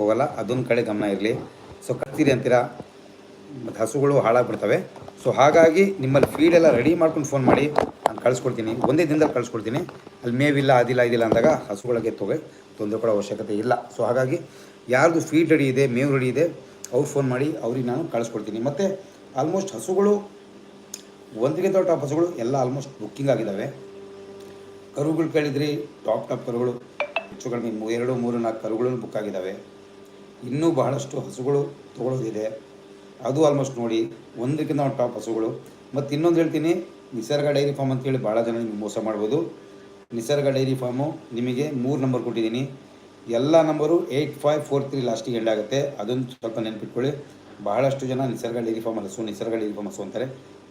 ಹೋಗಲ್ಲ, ಅದೊಂದು ಕಡೆ ಗಮನ ಇರಲಿ. ಸೊ ಕತ್ತೀರಿ ಅಂತೀರಾ? ಮತ್ತು ಹಸುಗಳು ಹಾಳಾಗ್ಬಿಡ್ತವೆ. ಸೊ ಹಾಗಾಗಿ ನಿಮ್ಮಲ್ಲಿ ಫೀಡ್ ಎಲ್ಲ ರೆಡಿ ಮಾಡ್ಕೊಂಡು ಫೋನ್ ಮಾಡಿ. ನಾನು ಕಳಿಸ್ಕೊಡ್ತೀನಿ. ಒಂದೇ ದಿನದಲ್ಲಿ ಕಳಿಸ್ಕೊಡ್ತೀನಿ. ಅಲ್ಲಿ ಮೇವಿಲ್ಲ ಅದಿಲ್ಲ, ಇದಿಲ್ಲ ಅಂದಾಗ ಹಸುಗಳಿಗೆ ತೊಗೆ ತೊಂದರೆ ಕೊಡೋ ಅವಶ್ಯಕತೆ ಇಲ್ಲ. ಸೊ ಹಾಗಾಗಿ ಯಾರ್ದು ಫೀಡ್ ರೆಡಿ ಇದೆ, ಮೇವು ರೆಡಿ ಇದೆ, ಅವ್ರು ಫೋನ್ ಮಾಡಿ, ಅವ್ರಿಗೆ ನಾನು ಕಳಿಸ್ಕೊಡ್ತೀನಿ. ಮತ್ತು ಆಲ್ಮೋಸ್ಟ್ ಹಸುಗಳು ಒಂದಿಗೆ ಟಾಪ್ ಹಸುಗಳು ಎಲ್ಲ ಆಲ್ಮೋಸ್ಟ್ ಬುಕ್ಕಿಂಗ್ ಆಗಿದ್ದಾವೆ ಕರುಗಳು ಕೇಳಿದ್ರಿ ಟಾಪ್ ಟಾಪ್ ಕರುಗಳು. ಹೆಚ್ಚು ಕಡಿಮೆ ಎರಡು, ಮೂರು, ನಾಲ್ಕು ಕರುಗಳು ಬುಕ್ ಆಗಿದ್ದಾವೆ ಇನ್ನೂ ಬಹಳಷ್ಟು ಹಸುಗಳು ತೊಗೊಳೋದಿದೆ ಅದು ಆಲ್ಮೋಸ್ಟ್ ನೋಡಿ, ಒಂದಕ್ಕಿಂತ ಒಂದು ಟಾಪ್ ಹಸುಗಳು. ಮತ್ತು ಇನ್ನೊಂದು ಹೇಳ್ತೀನಿ, ನಿಸರ್ಗ ಡೈರಿ ಫಾರ್ಮ್ ಅಂತೇಳಿ ಭಾಳ ಜನ ನಿಮ್ಗೆ ಮೋಸ ಮಾಡ್ಬೋದು. ನಿಸರ್ಗ ಡೈರಿ ಫಾರ್ಮು ನಿಮಗೆ ಮೂರು ನಂಬರ್ ಕೊಟ್ಟಿದ್ದೀನಿ. ಎಲ್ಲ number eight five four three ಲಾಸ್ಟಿಗೆ ಎಂಡ್ ಆಗುತ್ತೆ. ಅದೊಂದು ಸ್ವಲ್ಪ ನೆನಪಿಟ್ಕೊಳ್ಳಿ. ಬಹಳಷ್ಟು ಜನ ನಿಸರ್ಗ ಡೈರಿ ಫಾರ್ಮ್ ಹಸು, ನಿಸರ್ಗ ಡೈರಿ ಫಾರ್ಮ್ ಹಸು ಅಂತಾರೆ.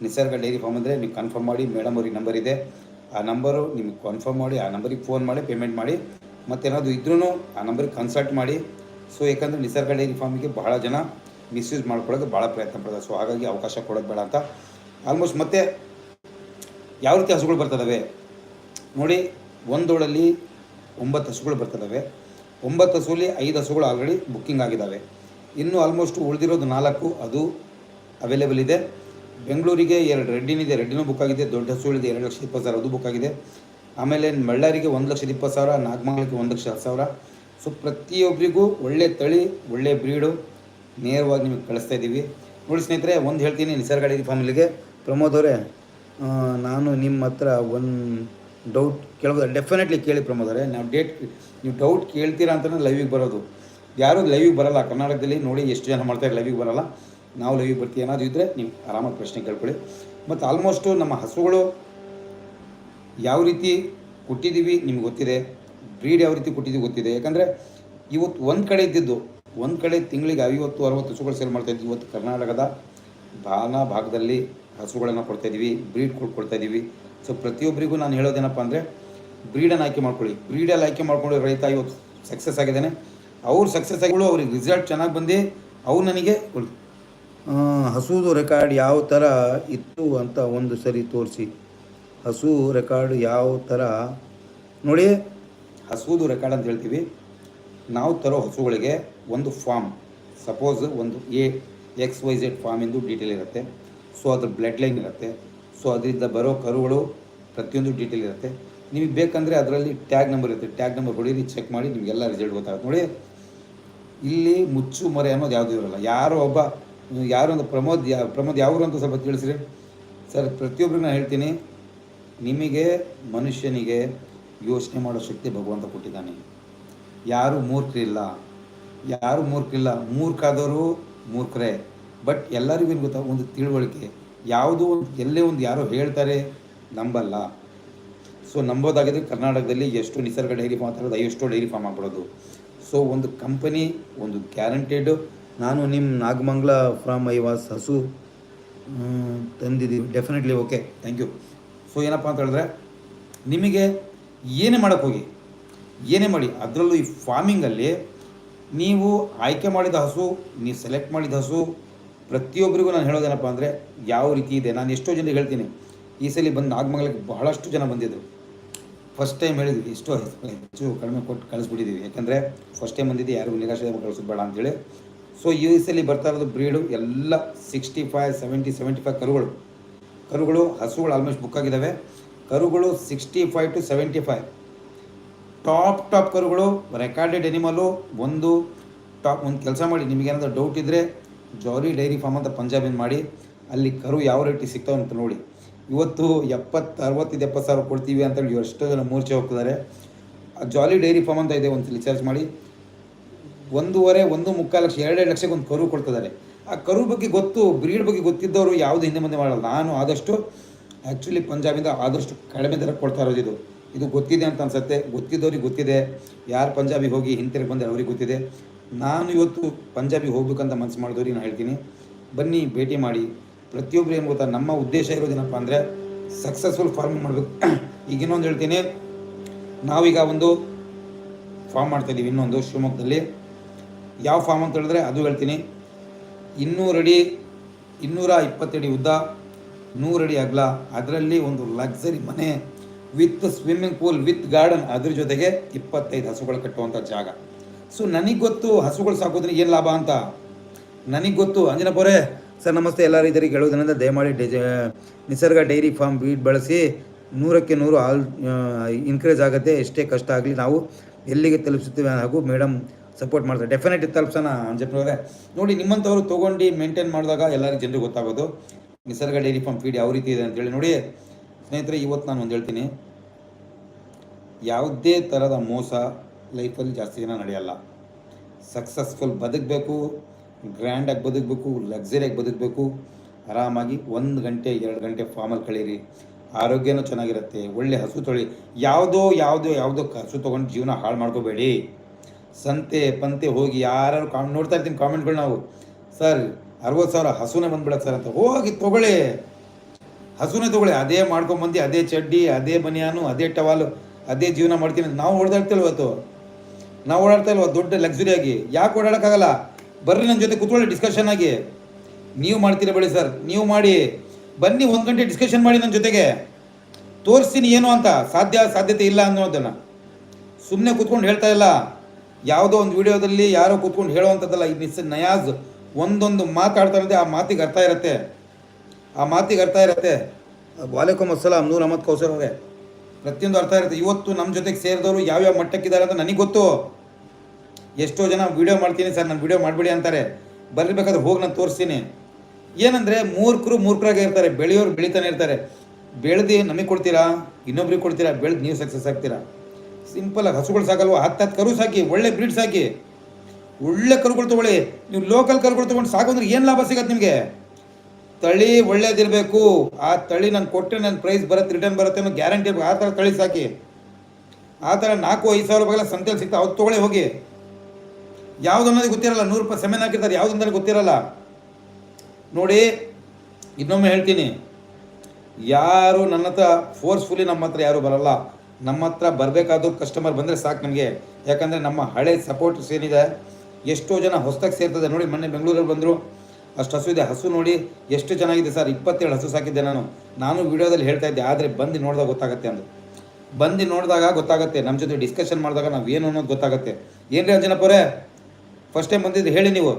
ನಿಸರ್ಗ ಡೈರಿ ಫಾರ್ಮ್ ಅಂದರೆ ನೀವು ಕನ್ಫರ್ಮ್ ಮಾಡಿ ಮೇಡಮ್ ಅವ್ರಿಗೆ ನಂಬರ್ ಇದೆ. ಆ ನಂಬರು ನಿಮಗೆ ಕನ್ಫರ್ಮ್ ಮಾಡಿ, ಆ ನಂಬರಿಗೆ ಫೋನ್ ಮಾಡಿ ಪೇಮೆಂಟ್ ಮಾಡಿ. ಮತ್ತೇನಾದರೂ ಇದ್ರೂ ಆ ನಂಬರಿಗೆ ಕನ್ಸಲ್ಟ್ ಮಾಡಿ. ಸೊ ಯಾಕಂದರೆ ನಿಸರ್ಗ ಡೈರಿ ಫಾರ್ಮಿಗೆ ಬಹಳ ಜನ ಮಿಸ್ಯೂಸ್ ಮಾಡ್ಕೊಳ್ಳೋಕೆ ಭಾಳ ಪ್ರಯತ್ನ ಪಡ್ತಾರೆ. ಸೊ ಹಾಗಾಗಿ ಅವಕಾಶ ಕೊಡೋದು ಬೇಡ ಅಂತ. ಆಲ್ಮೋಸ್ಟ್ ಮತ್ತೆ ಯಾವ ರೀತಿ ಹಸುಗಳು ಬರ್ತದವೆ? ನೋಡಿ ಒಂದೋಳಲ್ಲಿ ಒಂಬತ್ತು ಹಸುಗಳು ಬರ್ತದವೆ. ಒಂಬತ್ತು ಹಸುಲಿ ಐದು ಹಸುಗಳು ಆಲ್ರೆಡಿ ಬುಕ್ಕಿಂಗ್ ಆಗಿದ್ದಾವೆ ಇನ್ನು ಆಲ್ಮೋಸ್ಟ್ ಉಳಿದಿರೋದು ನಾಲ್ಕು, ಅದು ಅವೈಲೇಬಲ್ ಇದೆ. ಬೆಂಗಳೂರಿಗೆ ಎರಡು ರೆಡ್ಡಿನಿದೆ ರೆಡ್ಡಿನೂ ಬುಕ್ ಆಗಿದೆ. ದೊಡ್ಡ ಹಸುಗಳಿದೆ, ಎರಡು ಲಕ್ಷದ ಇಪ್ಪತ್ತು ಸಾವಿರ, ಅದು ಬುಕ್ ಆಗಿದೆ. ಆಮೇಲೆ ಮಳ್ಳಾರಿಗೆ ಒಂದು ಲಕ್ಷದ ಇಪ್ಪತ್ತು ಸಾವಿರ, ನಾಗಮಂಗಲಕ್ಕೆ ಒಂದು ಲಕ್ಷ ಹತ್ತು ಸಾವಿರ. ಸೊ ಪ್ರತಿಯೊಬ್ಬರಿಗೂ ಒಳ್ಳೆ ತಳಿ, ಒಳ್ಳೆ ಬ್ರೀಡು ನೇರವಾಗಿ ನಿಮಗೆ ಕಳಿಸ್ತಾ ಇದ್ದೀವಿ. ನೋಡಿ ಸ್ನೇಹಿತರೆ, ಒಂದು ಹೇಳ್ತೀನಿ ನಿಸರ್ಗ ಡೈರಿ ಫ್ಯಾಮಿಲಿಗೆ ಪ್ರಮೋದ್ ಅವರೇ ನಾನು ನಿಮ್ಮ ಹತ್ರ ಒಂದು ಡೌಟ್ ಕೇಳ್ಬೋದು. ಡೆಫಿನೆಟ್ಲಿ ಕೇಳಿ ಪ್ರಮೋದ್ ಅವರೇ. ನಾವು ಡೇಟ್ ನೀವು ಡೌಟ್ ಕೇಳ್ತೀರಾ ಅಂತಲೇ ಲೈವಿಗೆ ಬರೋದು. ಯಾರೂ ಲೈವಿಗೆ ಬರಲ್ಲ. ಕರ್ನಾಟಕದಲ್ಲಿ ನೋಡಿ ಎಷ್ಟು ಜನ ಮಾಡ್ತಾರೆ ಲೈವಿಗೆ ಬರಲ್ಲ. ನಾವು ಲೈವಿಗೆ ಬರ್ತೀವಿ. ಏನಾದರೂ ಇದ್ದರೆ ನೀವು ಆರಾಮಾಗಿ ಪ್ರಶ್ನೆ ಕೇಳ್ಕೊಳ್ಳಿ. ಮತ್ತು ಆಲ್ಮೋಸ್ಟು ನಮ್ಮ ಹಸುಗಳು ಯಾವ ರೀತಿ ಕೊಟ್ಟಿದ್ದೀವಿ ನಿಮ್ಗೆ ಗೊತ್ತಿದೆ. ಬ್ರೀಡ್ ಯಾವ ರೀತಿ ಕೊಟ್ಟಿದ್ದು ಗೊತ್ತಿದೆ. ಯಾಕಂದರೆ ಇವತ್ತು ಒಂದು ಕಡೆ ಇದ್ದಿದ್ದು, ಒಂದು ಕಡೆ ತಿಂಗಳಿಗೆ ಐವತ್ತು, ಅರವತ್ತು ಹಸುಗಳು ಸೇಲ್ ಮಾಡ್ತಾ ಇದ್ವಿ ಇವತ್ತು ಕರ್ನಾಟಕದ ನಾನಾ ಭಾಗದಲ್ಲಿ ಹಸುಗಳನ್ನು ಕೊಡ್ತಾ ಇದ್ದೀವಿ ಬ್ರೀಡ್ ಕೊಡ್ಕೊಳ್ತಾ ಇದ್ದೀವಿ ಸೊ ಪ್ರತಿಯೊಬ್ಬರಿಗೂ ನಾನು ಹೇಳೋದೇನಪ್ಪ ಅಂದರೆ ಬ್ರೀಡನ್ನು ಆಯ್ಕೆ ಮಾಡ್ಕೊಳ್ಳಿ. ಬ್ರೀಡಲ್ಲಿ ಆಯ್ಕೆ ಮಾಡ್ಕೊಂಡು ರೈತ ಇವತ್ತು ಸಕ್ಸಸ್ ಆಗಿದ್ದಾನೆ. ಅವ್ರು ಸಕ್ಸಸ್ ಆಗಿಗಳು ಅವ್ರಿಗೆ ರಿಸಲ್ಟ್ ಚೆನ್ನಾಗಿ ಬಂದು ಅವ್ರು ನನಗೆ ಹಸುದು ರೆಕಾರ್ಡ್ ಯಾವ ಥರ ಇತ್ತು ಅಂತ ಒಂದು ಸರಿ ತೋರಿಸಿ. ಹಸು ರೆಕಾರ್ಡ್ ಯಾವ ಥರ ನೋಡಿ ಹಸುದು ರೆಕಾರ್ಡ್ ಅಂತ ಹೇಳ್ತೀವಿ. ನಾವು ತರೋ ಹಸುಗಳಿಗೆ ಒಂದು ಫಾರ್ಮ್ ಸಪೋಸ್ ಒಂದು ಎ ಎಕ್ಸ್ ವೈ ಝೆಡ್ ಫಾರ್ಮಿಂದು ಡೀಟೇಲ್ ಇರುತ್ತೆ. ಸೊ ಅದ್ರ ಬ್ಲಡ್ ಲೈನ್ ಇರುತ್ತೆ. ಸೊ ಅದರಿಂದ ಬರೋ ಕರುಗಳು ಪ್ರತಿಯೊಂದು ಡೀಟೇಲ್ ಇರುತ್ತೆ. ನಿಮಗೆ ಬೇಕಂದರೆ ಅದರಲ್ಲಿ ಟ್ಯಾಗ್ ನಂಬರ್ ಇರುತ್ತೆ. ಟ್ಯಾಗ್ ನಂಬರ್ ಹೊಡೀರಿ ಚೆಕ್ ಮಾಡಿ ನಿಮಗೆಲ್ಲ ರಿಸಲ್ಟ್ ಗೊತ್ತಾಗುತ್ತೆ. ನೋಡಿ, ಇಲ್ಲಿ ಮುಚ್ಚು ಮರೆ ಅನ್ನೋದು ಯಾವುದೂ ಇರಲ್ಲ. ಯಾರೋ ಒಬ್ಬ, ಯಾರೋ ಒಂದು ಪ್ರಮೋದ್, ಯಾ, ಪ್ರಮೋದ್ ಯಾವರು ಅಂತ ಸ್ವಲ್ಪ ತಿಳಿಸ್ರಿ. ಸರ್ ಪ್ರತಿಯೊಬ್ಬರಿಗೂ ನಾನು ಹೇಳ್ತೀನಿ, ನಿಮಗೆ ಮನುಷ್ಯನಿಗೆ ಯೋಚನೆ ಮಾಡೋ ಶಕ್ತಿ ಭಗವಂತ ಕೊಟ್ಟಿದ್ದಾನೆ. ಯಾರು ಮೂರ್ಖರಿಲ್ಲ ಯಾರು ಮೂರ್ಖರಿಲ್ಲ, ಮೂರ್ಖಾದವರು ಮೂರ್ಖರೇ. ಬಟ್ ಎಲ್ಲರಿಗೂ ಏನು ಗೊತ್ತಾ, ಒಂದು ತಿಳುವಳಿಕೆ. ಯಾವುದೋ ಒಂದು, ಎಲ್ಲೇ ಒಂದು ಯಾರೋ ಹೇಳ್ತಾರೆ, ನಂಬಲ್ಲ. ಸೊ ನಂಬೋದಾಗಿದ್ರೆ ಕರ್ನಾಟಕದಲ್ಲಿ ಎಷ್ಟು ನಿಸರ್ಗ ಡೈರಿ ಫಾರ್ಮ್ ಮಾತಾಡೋದು ಎಷ್ಟೋ ಡೈರಿ ಫಾರ್ಮ್ ಆಗ್ಬಿಡೋದು. ಸೊ ಒಂದು ಕಂಪನಿ ಒಂದು ಗ್ಯಾರಂಟೆಡ್ ನಾನು ನಿಮ್ಮ ನಾಗಮಂಗ್ಲ ಫ್ರಮ್ ಐ ವಾಸ್ ಹಸು ತಂದಿದ್ದೀವಿ. Definitely okay thank you so ಏನಪ್ಪ ಅಂತ ಹೇಳಿದ್ರೆ, ನಿಮಗೆ ಏನೇ ಮಾಡೋಕ್ಕೆ ಹೋಗಿ, ಏನೇ ಮಾಡಿ, ಅದರಲ್ಲೂ ಈ ಫಾರ್ಮಿಂಗಲ್ಲಿ ನೀವು ಆಯ್ಕೆ ಮಾಡಿದ ಹಸು ನೀವು ಸೆಲೆಕ್ಟ್ ಮಾಡಿದ ಹಸು, ಪ್ರತಿಯೊಬ್ಬರಿಗೂ ನಾನು ಹೇಳೋದೇನಪ್ಪ ಅಂದರೆ ಯಾವ ರೀತಿ ಇದೆ? ನಾನು ಎಷ್ಟೋ ಜನರಿಗೆ ಹೇಳ್ತೀನಿ. ಈ ಸಲ ಬಂದು ನಾಗಮಂಗಲಕ್ಕೆ ಬಹಳಷ್ಟು ಜನ ಬಂದಿದ್ದರು ಫಸ್ಟ್ ಟೈಮ್ ಹೇಳಿದ್ವಿ, ಎಷ್ಟೋ ಹೆಚ್ಚು ಕಡಿಮೆ ಕೊಟ್ಟು ಕಳಿಸ್ಬಿಟ್ಟಿದ್ದೀವಿ ಯಾಕಂದರೆ ಫಸ್ಟ್ ಟೈಮ್ ಬಂದಿದ್ದು, ಯಾರಿಗೂ ನಿರಾಶೆ ಕಳಿಸೋದು ಅಂತೇಳಿ. ಸೊ ಈ ಸಲ ಬರ್ತಾ ಇರೋದು ಬ್ರೀಡು ಎಲ್ಲ sixty five seventy seventy five ಕರುಗಳು. ಕರುಗಳು, ಹಸುಗಳು ಆಲ್ಮೋಸ್ಟ್ ಬುಕ್ ಆಗಿದ್ದಾವೆ ಕರುಗಳು sixty five to seventy five top top ಕರುಗಳು ರೆಕಾರ್ಡೆಡ್ ಎನಿಮಲು ಒಂದು ಟಾಪ್ ಒಂದು ಕೆಲಸ ಮಾಡಿ ನಿಮಗೇನಾದರೂ ಡೌಟ್ ಇದ್ದರೆ ಜೌರಿ ಡೈರಿ ಫಾರ್ಮ್ ಅಂತ ಪಂಜಾಬಿನ ಮಾಡಿ, ಅಲ್ಲಿ ಕರು ಯಾವ ರೇಟಿಗೆ ಸಿಗ್ತಾವೆ ಅಂತ ನೋಡಿ. ಇವತ್ತು ಎಪ್ಪತ್ತು, ಅರವತ್ತೈದು, ಎಪ್ಪತ್ತು ಸಾವಿರ ಕೊಡ್ತೀವಿ ಅಂತೇಳಿ ಇವ್ರು ಎಷ್ಟೋ ಜನ ಮೂರ್ಛೆ ಹೋಗ್ತಿದ್ದಾರೆ. ಆ ಜಾಲಿ ಡೈರಿ ಫಾರ್ಮ್ ಅಂತ ಇದೆ ಒಂದು ರಿಚಾರ್ಜ್ ಮಾಡಿ. ಒಂದೂವರೆ, ಒಂದು ಮುಕ್ಕಾಲು ಲಕ್ಷ, ಎರಡೆರಡು ಲಕ್ಷಕ್ಕೆ ಒಂದು ಕರು ಕೊಡ್ತಿದ್ದಾರೆ. ಆ ಕರು ಬಗ್ಗೆ ಗೊತ್ತು, ಬ್ರೀಡ್ ಬಗ್ಗೆ ಗೊತ್ತಿದ್ದವರು ಯಾವುದು ಹಿಂದೆ ಮುಂದೆ ಮಾಡಲ್ಲ. ನಾನು ಆದಷ್ಟು ಆ್ಯಕ್ಚುಲಿ ಪಂಜಾಬಿಂದ ಆದಷ್ಟು ಕಡಿಮೆ ದರ ಕೊಡ್ತಾ ಇರೋದು ಇದು. ಇದು ಗೊತ್ತಿದೆ ಅಂತ ಅನ್ಸುತ್ತೆ. ಗೊತ್ತಿದ್ದವ್ರಿಗೆ ಗೊತ್ತಿದೆ. ಯಾರು ಪಂಜಾಬಿಗೆ ಹೋಗಿ ಹಿಂತಿರುಗಿ ಬಂದರೆ ಅವ್ರಿಗೆ ಗೊತ್ತಿದೆ. ನಾನು ಇವತ್ತು ಪಂಜಾಬಿಗೆ ಹೋಗ್ಬೇಕಂತ ಮನಸ್ಸು ಮಾಡಿದವ್ರಿಗೆ ನಾನು ಹೇಳ್ತೀನಿ. ಬನ್ನಿ, ಭೇಟಿ ಮಾಡಿ. ಪ್ರತಿಯೊಬ್ಬರು ಏನು ಗೊತ್ತಾ, ನಮ್ಮ ಉದ್ದೇಶ ಇರೋದೇನಪ್ಪ ಅಂದರೆ ಸಕ್ಸಸ್ಫುಲ್ ಫಾರ್ಮಿಂಗ್ ಮಾಡಬೇಕು. ಈಗ ಇನ್ನೊಂದು ಹೇಳ್ತೀನಿ. ನಾವೀಗ ಒಂದು ಫಾರ್ಮ್ ಮಾಡ್ತಾಯಿದ್ದೀವಿ ಇನ್ನೊಂದು ಶಿವಮೊಗ್ಗದಲ್ಲಿ. ಯಾವ ಫಾರ್ಮ್ ಅಂತ ಹೇಳಿದ್ರೆ ಅದು ಹೇಳ್ತೀನಿ. ಇನ್ನೂರು ಅಡಿ ಇನ್ನೂರ ಇಪ್ಪತ್ತಡಿ ಉದ್ದ ನೂರು ಅಡಿ ಅಗಲ, ಅದರಲ್ಲಿ ಒಂದು ಲಕ್ಸರಿ ಮನೆ with swimming pool with garden ಅದ್ರ ಜೊತೆಗೆ ಇಪ್ಪತ್ತೈದು ಹಸುಗಳು ಕಟ್ಟುವಂಥ ಜಾಗ. ಸೊ ನನಗೆ ಗೊತ್ತು ಹಸುಗಳು ಸಾಕೋದ್ರೆ ಏನು ಲಾಭ ಅಂತ? ನನಗೆ ಗೊತ್ತು. ಅಂಜನಪ್ಪರೇ ಸರ್ ನಮಸ್ತೆ ಎಲ್ಲ ರೈತರಿಗೆ ಹೇಳುವುದರಿಂದ ದಯಮಾಡಿ ಡೆ ನಿಸರ್ಗ ಡೈರಿ ಫಾರ್ಮ್ ಬೀಡ್ ಬಳಸಿ ನೂರಕ್ಕೆ ನೂರು ಆಲ್ ಇನ್ಕ್ರೀಸ್ ಆಗುತ್ತೆ. ಎಷ್ಟೇ ಕಷ್ಟ ಆಗಲಿ ನಾವು ಎಲ್ಲಿಗೆ ತಲುಪಿಸುತ್ತೇವೆ ಹಾಗೂ ಮೇಡಮ್ ಸಪೋರ್ಟ್ ಮಾಡ್ತಾರೆ. ಡೆಫಿನೆಟ್ ತಲುಪ್ಸೋಣ ಪೊರೆ. ನೋಡಿ, ನಿಮ್ಮಂಥವ್ರು ತೊಗೊಂಡು ಮೇಂಟೈನ್ ಮಾಡಿದಾಗ ಎಲ್ಲರಿಗೂ ಜನರಿಗೆ ಗೊತ್ತಾಗೋದು. ನಿಸರ್ಗ ಡೈರಿ ಫಾರ್ಮ್ ಫೀಡ್ ಯಾವ ರೀತಿ ಇದೆ ಅಂತೇಳಿ ನೋಡಿ. ಸ್ನೇಹಿತರೆ, ಇವತ್ತು ನಾನು ಒಂದು ಹೇಳ್ತೀನಿ. ಯಾವುದೇ ಥರದ ಮೋಸ ಲೈಫಲ್ಲಿ ಜಾಸ್ತಿ ಜನ ನಡೆಯಲ್ಲ. ಸಕ್ಸಸ್ಫುಲ್ ಬದುಕಬೇಕು ಗ್ರ್ಯಾಂಡಾಗಿ ಬದುಕಬೇಕು ಲಕ್ಸುರಿಯಾಗಿ ಬದುಕಬೇಕು. ಆರಾಮಾಗಿ ಒಂದು ಗಂಟೆ, ಎರಡು ಗಂಟೆ ಫಾರ್ಮಲ್ಲಿ ಕಳೀರಿ. ಆರೋಗ್ಯನೂ ಚೆನ್ನಾಗಿರುತ್ತೆ, ಒಳ್ಳೆ ಹಸು ತೊಳಿ. ಯಾವುದೋ ಯಾವುದೋ ಯಾವುದೋ ಹಸು ತೊಗೊಂಡು ಜೀವನ ಹಾಳು ಮಾಡ್ಕೋಬೇಡಿ. ಸಂತೆ, ಪಂತೆ ಹೋಗಿ ಯಾರು ಕಾಮ್, ನೋಡ್ತಾ ಇರ್ತೀನಿ ಕಾಮೆಂಟ್ಗಳು ನಾವು. ಸರ್ ಅರವತ್ತು ಸಾವಿರ ಹಸುನೇ ಬಂದ್ಬಿಡತ್ತೆ ಸರ್ ಅಂತ ಹೋಗಿ ತೊಗೊಳ್ಳಿ. ಹಸುನೇ ತೊಗೊಳ್ಳಿ. ಅದೇ ಮಾಡ್ಕೊಂಬಂದು ಅದೇ ಚಡ್ಡಿ, ಅದೇ ಬನಿಯಾನು, ಅದೇ ಟವಾಲು, ಅದೇ ಜೀವನ ಮಾಡ್ತೀನಿ. ನಾವು ಓಡಾಡ್ತಿಲ್ವ ಇವತ್ತು? ನಾವು ಓಡಾಡ್ತಾ ಇಲ್ವ? ದೊಡ್ಡ ಲಕ್ಸುರಿಯಾಗಿ ಯಾಕೆ ಓಡಾಡೋಕ್ಕಾಗಲ್ಲ? ಬರ್ರಿ ನನ್ನ ಜೊತೆ ಕೂತ್ಕೊಳ್ಳಿ ಡಿಸ್ಕಷನ್ ಆಗಿ. ನೀವು ಮಾಡ್ತೀರ ಬೇಡಿ ಸರ್. ನೀವು ಮಾಡಿ. ಬನ್ನಿ ಒಂದು ಗಂಟೆ ಡಿಸ್ಕಷನ್ ಮಾಡಿ ನನ್ನ ಜೊತೆಗೆ. ತೋರಿಸ್ತೀನಿ ಏನು ಅಂತ. ಸಾಧ್ಯ, ಸಾಧ್ಯತೆ ಇಲ್ಲ ಅನ್ನೋದನ್ನು. ಸುಮ್ಮನೆ ಕೂತ್ಕೊಂಡು ಹೇಳ್ತಾ ಇಲ್ಲ. ಯಾವುದೋ ಒಂದು ವಿಡಿಯೋದಲ್ಲಿ ಯಾರೋ ಕೂತ್ಕೊಂಡು ಹೇಳುವಂಥದ್ದಲ್ಲ ಈ ಮಿಸ್ ನಯಾಜ್. ಒಂದೊಂದು ಮಾತಾಡ್ತಾ ಇರುತ್ತೆ ಆ ಮಾತಿಗೆ ಅರ್ಥ ಇರುತ್ತೆ. ಆ ಮಾತಿಗೆ ಅರ್ಥ ಇರುತ್ತೆ. ವಾಲೇಕುಮ್ ಅಸ್ಸಲಾಂ, ನೂರ್ ಅಹಮದ್ ಕೌಸರ್ ಅವರೇ. ಪ್ರತಿಯೊಂದು ಅರ್ಥ ಇರುತ್ತೆ. ಇವತ್ತು ನಮ್ಮ ಜೊತೆಗೆ ಸೇರಿದವರು ಯಾವ್ಯಾವ ಮಟ್ಟಕ್ಕಿದ್ದಾರೆ ಅಂತ ನನಗೆ ಗೊತ್ತು. ಎಷ್ಟೋ ಜನ ವಿಡಿಯೋ ಮಾಡ್ತೀನಿ, ಸರ್, ನಾನು ವಿಡಿಯೋ ಮಾಡಬೇಡಿ ಅಂತಾರೆ. ಬರಲಿಬೇಕಾದ್ರೆ ಹೋಗಿ, ನಾನು ತೋರಿಸ್ತೀನಿ. ಏನಂದರೆ ಮೂರ್ಖರು ಮೂರ್ಖರಾಗೇ ಇರ್ತಾರೆ. ಬೆಳೆಯೋರು ಬೆಳೀತಾನೆ ಇರ್ತಾರೆ. ಬೆಳೆದು ನಮಗೆ ಕೊಡ್ತೀರಾ? ಇನ್ನೊಬ್ರಿಗೆ ಕೊಡ್ತೀರಾ? ಬೆಳೆದು ನೀವು ಸಕ್ಸಸ್ ಆಗ್ತೀರಾ? ಸಿಂಪಲಾಗಿ ಹಸುಗಳು ಸಾಕಲ್ವ? ಹತ್ತು ಹತ್ತು ಕರು ಸಾಕಿ, ಒಳ್ಳೆ ಬ್ರೀಡ್ಸ್ ಸಾಕಿ. ಒಳ್ಳೆ ಕರುಗಳು ತಗೊಳ್ಳಿ. ನೀವು ಲೋಕಲ್ ಕರುಗಳು ತೊಗೊಂಡು ಸಾಕೋದ್ರೆ ಏನು ಲಾಭ ಸಿಗತ್ತೆ ನಿಮಗೆ? ತಳಿ ಒಳ್ಳೇದಿರಬೇಕು. ಆ ತಳಿ ನಾನು ಕೊಟ್ಟರೆ ನನ್ನ ಪ್ರೈಸ್ ಬರುತ್ತೆ ರಿಟರ್ನ್ ಬರುತ್ತೆ ಅನ್ನೋ ಗ್ಯಾರಂಟಿ ಆ ಥರ ತಳಿ ಸಾಕಿ. ಆ ಥರ ನಾಲ್ಕು, ಐದು ಸಾವಿರ ರೂಪಾಯಿಗೆಲ್ಲ ಸಂತೆಯಲ್ಲಿ ಸಿಗ್ತಾ ಅವ್ರು ತೊಗೊಳ್ಳಿ, ಹೋಗಿ. ಯಾವ್ದು ಅನ್ನೋದು ಗೊತ್ತಿರಲ್ಲ. ನೂರು ರೂಪಾಯಿ ಸೆಮೆನ್ ಹಾಕಿರ್ತಾರೆ. ಯಾವ್ದು ಅಂತ ಗೊತ್ತಿರಲ್ಲ. ನೋಡಿ, ಇನ್ನೊಮ್ಮೆ ಹೇಳ್ತೀನಿ. ಯಾರು ನನ್ನ ಹತ್ರ ಫೋರ್ಸ್ಫುಲಿ ನಮ್ಮ ಹತ್ರ ಯಾರು ಬರಲ್ಲ. ನಮ್ಮ ಹತ್ರ ಬರಬೇಕಾದ್ರೂ ಕಸ್ಟಮರ್ ಬಂದರೆ ಸಾಕು ನಮಗೆ. ಯಾಕಂದರೆ ನಮ್ಮ ಹಳೆ ಸಪೋರ್ಟ್ಸ್ ಏನಿದೆ ಎಷ್ಟೋ ಜನ ಹೊಸದಾಗಿ ಸೇರ್ತದೆ ನೋಡಿ, ಮೊನ್ನೆ ಬೆಂಗಳೂರಲ್ಲಿ ಬಂದರು. ಅಷ್ಟು ಹಸು ಇದೆ, ಹಸು ನೋಡಿ ಎಷ್ಟು ಚೆನ್ನಾಗಿದೆ ಸರ್. ಇಪ್ಪತ್ತೇಳು ಹಸು ಸಾಕಿದ್ದೆ ನಾನು. ನಾನು ವಿಡಿಯೋದಲ್ಲಿ ಹೇಳ್ತಾ ಇದ್ದೆ, ಆದರೆ ಬಂದು ನೋಡಿದಾಗ ಗೊತ್ತಾಗುತ್ತೆ ಅಂದು ಬಂದು ನೋಡಿದಾಗ ಗೊತ್ತಾಗುತ್ತೆ. ನಮ್ಮ ಜೊತೆ ಡಿಸ್ಕಷನ್ ಮಾಡಿದಾಗ ನಾವು ಏನು ಅನ್ನೋದು ಗೊತ್ತಾಗುತ್ತೆ. ಏನ್ರಿ ಅಂಜನಪ್ಪರೇ ಫಸ್ಟ್ ಟೈಮ್ ಬಂದಿದ್ದು ಹೇಳಿ ನೀವು.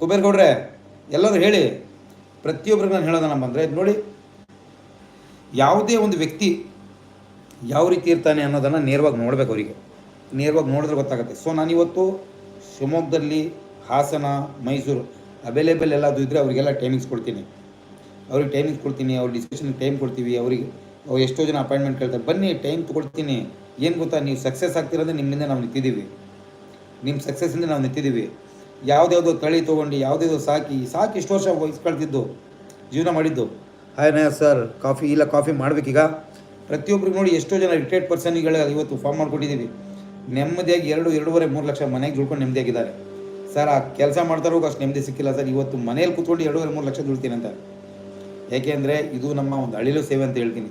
ಕುಬೇರ್ಗೌಡ್ರೆ ಎಲ್ಲರೂ ಹೇಳಿ. ಪ್ರತಿಯೊಬ್ಬರಿಗೆ ನಾನು ಹೇಳೋದನ್ನ ಬಂದರೆ ನೋಡಿ, ಯಾವುದೇ ಒಂದು ವ್ಯಕ್ತಿ ಯಾವ ರೀತಿ ಇರ್ತಾನೆ ಅನ್ನೋದನ್ನು ನೇರವಾಗಿ ನೋಡಬೇಕು ಅವರಿಗೆ. ನೇರವಾಗಿ ನೋಡಿದ್ರೆ ಗೊತ್ತಾಗುತ್ತೆ. ಸೊ ನಾನಿವತ್ತು ಶಿವಮೊಗ್ಗದಲ್ಲಿ ಹಾಸನ, ಮೈಸೂರು ಅವೈಲೇಬಲ್ ಎಲ್ಲದು ಇದ್ದರೆ ಅವರಿಗೆಲ್ಲ ಟೈಮಿಂಗ್ಸ್ ಕೊಡ್ತೀನಿ. ಅವ್ರಿಗೆ ಟೈಮಿಂಗ್ಸ್ ಕೊಡ್ತೀನಿ, ಅವ್ರ ಡಿಸ್ಕಷನ್ಗೆ ಟೈಮ್ ಕೊಡ್ತೀವಿ, ಅವರಿಗೆ ಅವ್ರು ಎಷ್ಟೋ ಜನ ಅಪಾಯಿಂಟ್ಮೆಂಟ್ ಕೇಳ್ತಾರೆ, ಬನ್ನಿ ಟೈಮ್ ತೊಗೊಳ್ತೀನಿ. ಏನು ಗೊತ್ತಾ, ನೀವು ಸಕ್ಸಸ್ ಆಗ್ತಿರೋದು ನಿಮ್ಮಿಂದ ನಾವು ನಿಂತಿದ್ದೀವಿ. ನಿಮ್ಮ ಸಕ್ಸಸ್ಸಿಂದ ನಾವು ನಿಂತಿದ್ದೀವಿ. ಯಾವುದ್ಯಾವುದೋ ತಳಿ ತೊಗೊಂಡು, ಯಾವುದ್ಯಾವುದೋ ಸಾಕಿ ಸಾಕಿ ಇಷ್ಟು ವರ್ಷ ವಯಸ್ಸು ಕಳೆದಿದ್ದು, ಜೀವನ ಮಾಡಿದ್ದು. ಹಾಯ್ ಸರ್ ಕಾಫಿ ಇಲ್ಲ ಕಾಫಿ ಮಾಡಬೇಕೀಗ. ಪ್ರತಿಯೊಬ್ಬರಿಗೆ ನೋಡಿ ಎಷ್ಟೋ ಜನ ರಿಟೈರ್ಡ್ ಪರ್ಸನ್ಗಳ ಇವತ್ತು ಫಾರ್ಮ್ ಮಾಡ್ಕೊಟ್ಟಿದ್ದೀವಿ ನೆಮ್ಮದಿಯಾಗಿ ಎರಡು, ಎರಡೂವರೆ, ಮೂರು ಲಕ್ಷ ಮನೆಗೆ ದುಡ್ಕೊಂಡು ನೆಮ್ಮದಿಯಾಗಿದ್ದಾರೆ. ಸರ್, ಆ ಕೆಲಸ ಮಾಡ್ತಾರೋ ಅಷ್ಟು ನೆಮ್ಮದಿ ಸಿಕ್ಕಿಲ್ಲ ಸರ್. ಇವತ್ತು ಮನೇಲಿ ಕೂತ್ಕೊಂಡು ಎರಡೂವರೆ, ಮೂರು ಲಕ್ಷ ದುಡ್ತೀನಿ ಅಂತ. ಯಾಕೆಂದರೆ ಇದು ನಮ್ಮ ಒಂದು ಅಳಿಲು ಸೇವೆ ಅಂತ ಹೇಳ್ತೀನಿ.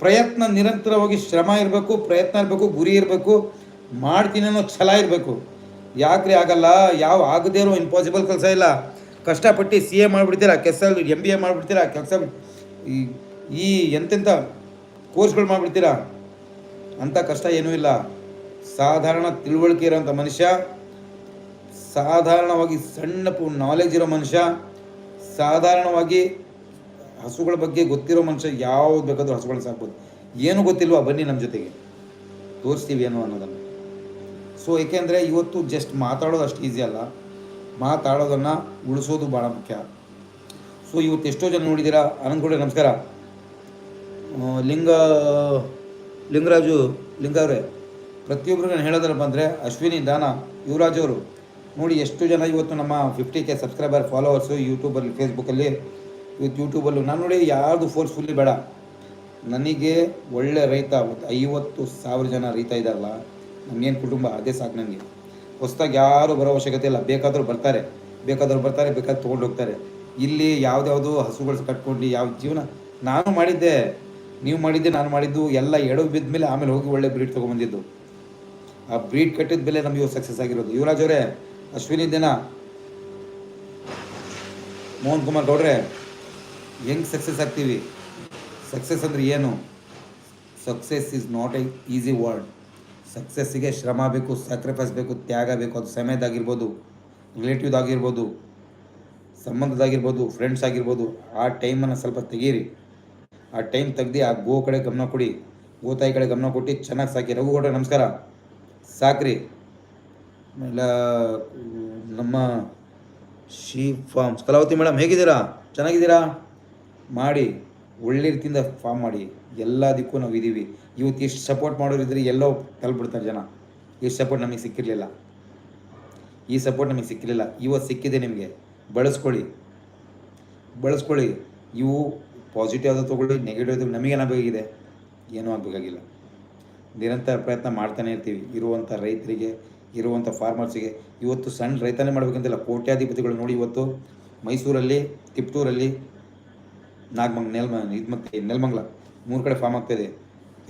ಪ್ರಯತ್ನ ನಿರಂತರವಾಗಿ ಶ್ರಮ ಇರಬೇಕು, ಪ್ರಯತ್ನ ಇರಬೇಕು, ಗುರಿ ಇರಬೇಕು, ಮಾಡ್ತೀನಿ ಅನ್ನೋ ಛಲ ಇರಬೇಕು. ಯಾಕ್ರಿ ಆಗಲ್ಲ? ಯಾವ ಆಗದೇ ಇರೋ ಇಂಪಾಸಿಬಲ್ ಕೆಲಸ ಇಲ್ಲ. ಕಷ್ಟಪಟ್ಟು ಸಿ ಎ ಮಾಡಿಬಿಡ್ತೀರಾ? ಕೆಲಸ ಎಂ ಬಿ ಎ ಮಾಡಿಬಿಡ್ತೀರಾ? ಕೆಲಸ ಈ ಈ ಎಂತೆಂಥ ಕೋರ್ಸ್ಗಳು ಮಾಡಿಬಿಡ್ತೀರಾ? ಅಂಥ ಕಷ್ಟ ಏನೂ ಇಲ್ಲ. ಸಾಧಾರಣ ತಿಳುವಳಿಕೆ ಇರೋಂಥ ಮನುಷ್ಯ, ಸಾಧಾರಣವಾಗಿ ಸಣ್ಣ ನಾಲೆಜ್ ಇರೋ ಮನುಷ್ಯ, ಸಾಧಾರಣವಾಗಿ ಹಸುಗಳ ಬಗ್ಗೆ ಗೊತ್ತಿರೋ ಮನುಷ್ಯ ಯಾವ್ದು ಬೇಕಾದರೂ ಹಸುಗಳನ್ನ ಸಾಕ್ಬೋದು. ಏನು ಗೊತ್ತಿಲ್ವಾ? ಬನ್ನಿ ನಮ್ಮ ಜೊತೆಗೆ. ತೋರಿಸ್ತೀವಿ ಏನೋ ಅನ್ನೋದನ್ನು. ಸೊ ಏಕೆಂದರೆ ಇವತ್ತು ಜಸ್ಟ್ ಮಾತಾಡೋದು ಅಷ್ಟು ಈಸಿ ಅಲ್ಲ. ಮಾತಾಡೋದನ್ನು ಉಳಿಸೋದು ಭಾಳ ಮುಖ್ಯ. ಸೊ ಇವತ್ತು ಎಷ್ಟೋ ಜನ ನೋಡಿದ್ದೀರಾ? ಅನಂತಗೌಡ ನಮಸ್ಕಾರ. ಲಿಂಗ, ಲಿಂಗರಾಜು, ಲಿಂಗ ಅವರೇ ಪ್ರತಿಯೊಬ್ಬರು ನಾನು ಹೇಳೋದ್ರಪ್ಪ ಅಂದರೆ, ಅಶ್ವಿನಿ, ದಾನ, ಯುವರಾಜ್ ಅವರು ನೋಡಿ ಎಷ್ಟು ಜನ ಇವತ್ತು ನಮ್ಮ ಫಿಫ್ಟಿ ಕೆ ಸಬ್ಸ್ಕ್ರೈಬರ್ ಫಾಲೋವರ್ಸು ಯೂಟ್ಯೂಬಲ್ಲಿ ಫೇಸ್ಬುಕ್ಕಲ್ಲಿ ಇವತ್ತು ಯೂಟ್ಯೂಬಲ್ಲೂ ನಾನು ನೋಡಿ ಯಾರ್ದು ಫೋರ್ಸ್ಫುಲ್ಲಿ ಬೇಡ. ನನಗೆ ಒಳ್ಳೆ ರೈತ ಐವತ್ತು ಸಾವಿರ ಜನ ರೈತ ಇದ್ದಾರಲ್ಲ ನಮಗೇನು ಕುಟುಂಬ ಅದೇ ಸಾಕು ನನಗೆ ಹೊಸ್ದಾಗಿ ಯಾರು ಬರೋ ಅವಶ್ಯಕತೆ ಇಲ್ಲ. ಬೇಕಾದರೂ ಬರ್ತಾರೆ. ಬೇಕಾದರೂ ಬರ್ತಾರೆ ಬೇಕಾದ್ರೆ ತೊಗೊಂಡು ಹೋಗ್ತಾರೆ. ಇಲ್ಲಿ ಯಾವ್ದ್ಯಾವುದು ಹಸುಗಳು ಕಟ್ಕೊಂಡು ಯಾವ ಜೀವನ, ನಾನು ಮಾಡಿದ್ದೆ, ನೀವು ಮಾಡಿದ್ದೆ, ನಾನು ಮಾಡಿದ್ದು, ಎಲ್ಲ ಎಡವು ಬಿದ್ದ ಮೇಲೆ ಆಮೇಲೆ ಹೋಗಿ ಒಳ್ಳೆ ಬ್ರೀಡ್ ತೊಗೊಂಬಂದಿದ್ದು ಆ ಬ್ರೀಡ್ ಕಟ್ಟಿದ ಬೆಲೆ ನಮಗೆ ಸಕ್ಸಸ್ ಆಗಿರೋದು. ಯುವರಾಜ್ ಅವರೇ ಅಶ್ವಿನಿ ದಿನ ಮೋಹನ್ ಕುಮಾರ್ ಗೌಡ್ರೆ, ಹೆಂಗೆ ಸಕ್ಸಸ್ ಆಗ್ತೀವಿ? ಸಕ್ಸಸ್ ಅಂದರೆ ಏನು? Success is not a easy word ಸಕ್ಸಸ್ಸಿಗೆ ಶ್ರಮ ಬೇಕು ಸ್ಯಾಕ್ರಿಫೈಸ್ ಬೇಕು, ತ್ಯಾಗ ಬೇಕು, ಅದು ಸಮಯದಾಗಿರ್ಬೋದು ರಿಲೇಟಿವ್ದಾಗಿರ್ಬೋದು ಸಂಬಂಧದಾಗಿರ್ಬೋದು ಫ್ರೆಂಡ್ಸ್ ಆಗಿರ್ಬೋದು. ಆ ಟೈಮನ್ನು ಸ್ವಲ್ಪ ತೆಗೀರಿ. ಆ ಟೈಮ್ ತೆಗ್ದು ಆ ಗೋ ಕಡೆ ಗಮನ ಕೊಡಿ. ಗೋತಾಯಿ ಕಡೆ ಗಮನ ಕೊಟ್ಟು ಚೆನ್ನಾಗಿ ಸಾಕಿ. ರಘುಗೌಡ್ರೆ ನಮಸ್ಕಾರ. ಸಾಕ್ರಿ. ಆಮೇಲೆ ನಮ್ಮ ಶೀ ಫಾರ್ಮ್ಸ್. ಕಲಾವತಿ ಮೇಡಮ್, ಹೇಗಿದ್ದೀರಾ? ಚೆನ್ನಾಗಿದ್ದೀರಾ? ಮಾಡಿ ಒಳ್ಳೆ ರೀತಿಯಿಂದ ಫಾರ್ಮ್ ಮಾಡಿ. ಎಲ್ಲದಕ್ಕೂ ನಾವು ಇದ್ದೀವಿ ಇವತ್ತು ಎಷ್ಟು ಸಪೋರ್ಟ್ ಮಾಡೋರಿದ್ರೆ ಎಲ್ಲೋ ತಲುಪಿಬಿಡ್ತಾರೆ ಜನ. ಎಷ್ಟು ಸಪೋರ್ಟ್ ನಮಗೆ ಸಿಕ್ಕಿರಲಿಲ್ಲ. ಈ ಸಪೋರ್ಟ್ ನಮಗೆ ಸಿಕ್ಕಿರಲಿಲ್ಲ. ಇವತ್ತು ಸಿಕ್ಕಿದೆ ನಿಮಗೆ. ಬಳಸ್ಕೊಳ್ಳಿ. ಬಳಸ್ಕೊಳ್ಳಿ. ಇವು ಪಾಸಿಟಿವ್ ಆದ ತೊಗೊಳ್ಳಿ, ನೆಗೆಟಿವ್ ಆದ ನಮಗೇನಾಗಬೇಕಾಗಿದೆ ಏನೂ ಆಗಬೇಕಾಗಿಲ್ಲ. ನಿರಂತರ ಪ್ರಯತ್ನ ಮಾಡ್ತಾನೆ ಇರ್ತೀವಿ. ಇರುವಂಥ ರೈತರಿಗೆ ಇರುವಂಥ ಫಾರ್ಮರ್ಸಿಗೆ ಇವತ್ತು ಸಣ್ಣ ರೈತನೇ ಮಾಡಬೇಕಂತಿಲ್ಲ. ಕೋಟ್ಯಾಧಿಪತಿಗಳು ನೋಡಿ ಇವತ್ತು ಮೈಸೂರಲ್ಲಿ ತಿಪ್ಟೂರಲ್ಲಿ ನಾಗಮಂಗ್ ನೆಲ್ಮ ಇದು ಮತ್ತೆ ನೆಲಮಂಗ್ಲ ಮೂರು ಕಡೆ ಫಾರ್ಮ್ ಆಗ್ತಾಯಿದೆ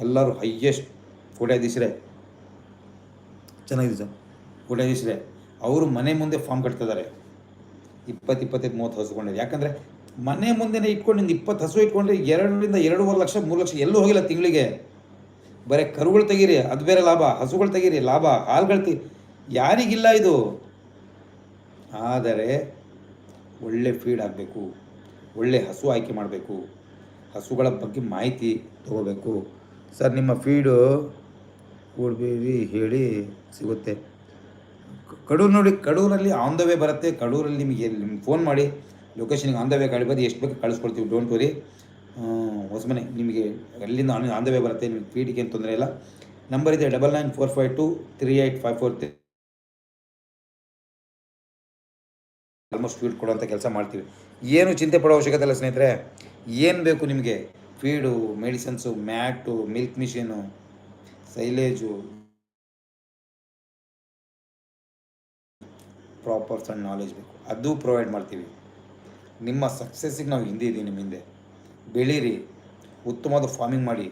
ಎಲ್ಲರೂ ಹೈಯೆಸ್ಟ್ ಕೋಟ್ಯಾಧೀಶರೇ. ಚೆನ್ನಾಗಿದೆ ಸರ್. ಕೋಟ್ಯಾಧೀಶರೇ. ಅವರು ಮನೆ ಮುಂದೆ ಫಾರ್ಮ್ ಕಟ್ತಿದ್ದಾರೆ. ಇಪ್ಪತ್ತು ಇಪ್ಪತ್ತೈದು ಮೂವತ್ತು ಹಸು ಕೊಂಡಿದ್ದಾರೆ ಯಾಕಂದರೆ ಮನೆ ಮುಂದೆನೇ ಇಟ್ಕೊಂಡು ಇಪ್ಪತ್ತು ಹಸು ಇಟ್ಕೊಂಡ್ರೆ ಎರಡರಿಂದ ಎರಡೂವರೆ ಲಕ್ಷ ಮೂರು ಲಕ್ಷ ಎಲ್ಲೂ ಹೋಗಿಲ್ಲ ತಿಂಗಳಿಗೆ. ಬರೀ ಕರುಗಳು ತೆಗೀರಿ, ಅದು ಬೇರೆ ಲಾಭ, ಹಸುಗಳು ತೆಗೀರಿ, ಲಾಭ, ಹಾಲುಗಳು ತಿ, ಯಾರಿಗಿಲ್ಲ ಇದು. ಆದರೆ ಒಳ್ಳೆ ಫೀಡ್ ಆಗಬೇಕು, ಒಳ್ಳೆ ಹಸು ಆಯ್ಕೆ ಮಾಡಬೇಕು, ಹಸುಗಳ ಬಗ್ಗೆ ಮಾಹಿತಿ ತಗೋಬೇಕು. ಸರ್, ನಿಮ್ಮ ಫೀಡು ಕೊಡ್ಬೇಡಿ ಹೇಳಿ ಸಿಗುತ್ತೆ. ಕಡೂರು ನೋಡಿ, ಕಡೂರಲ್ಲಿ ಆನ್ ದ ವೇ ಬರುತ್ತೆ. ಕಡೂರಲ್ಲಿ ನಿಮಗೆ ನಿಮ್ಗೆ ಫೋನ್ ಮಾಡಿ ಲೊಕೇಶನ್ಗೆ ಆನ್ ದ ವೇ ಕಳಿಬೋದು ಎಷ್ಟು ಬೇಕು ಕಳಿಸ್ಕೊಡ್ತೀವಿ ಡೋಂಟ್ ವರಿ ಹೊಸಮನೆ. ನಿಮಗೆ ಅಲ್ಲಿಂದ ಆನ್ ಆನ್ ದ ವೇ ಬರುತ್ತೆ, ನಿಮಗೆ ಫೀಡಿಗೆ ಏನು ತೊಂದರೆ ಇಲ್ಲ. ನಂಬರ್ ಇದೆ double nine four five two three eight five four three almost feed ಕೊಡುವಂಥ ಕೆಲಸ ಮಾಡ್ತೀವಿ. ಏನು ಚಿಂತೆ ಪಡೋ ಅವಶ್ಯಕತೆ ಇಲ್ಲ ಸ್ನೇಹಿತರೆ. ಏನು ಬೇಕು ನಿಮಗೆ? Feed medicines mat milk machine silage propers and knowledge ಬೇಕು. ಅದು ಪ್ರೊವೈಡ್ ಮಾಡ್ತೀವಿ. ನಿಮ್ಮ ಸಕ್ಸಸ್ಸಿಗೆ ನಾವು ಹಿಂದೆ ಇದ್ದೀವಿ ನಿಮ್ಮ ಹಿಂದೆ. ಬೆಳೀರಿ. ಉತ್ತಮವಾದ ಫಾರ್ಮಿಂಗ್ ಮಾಡಿ.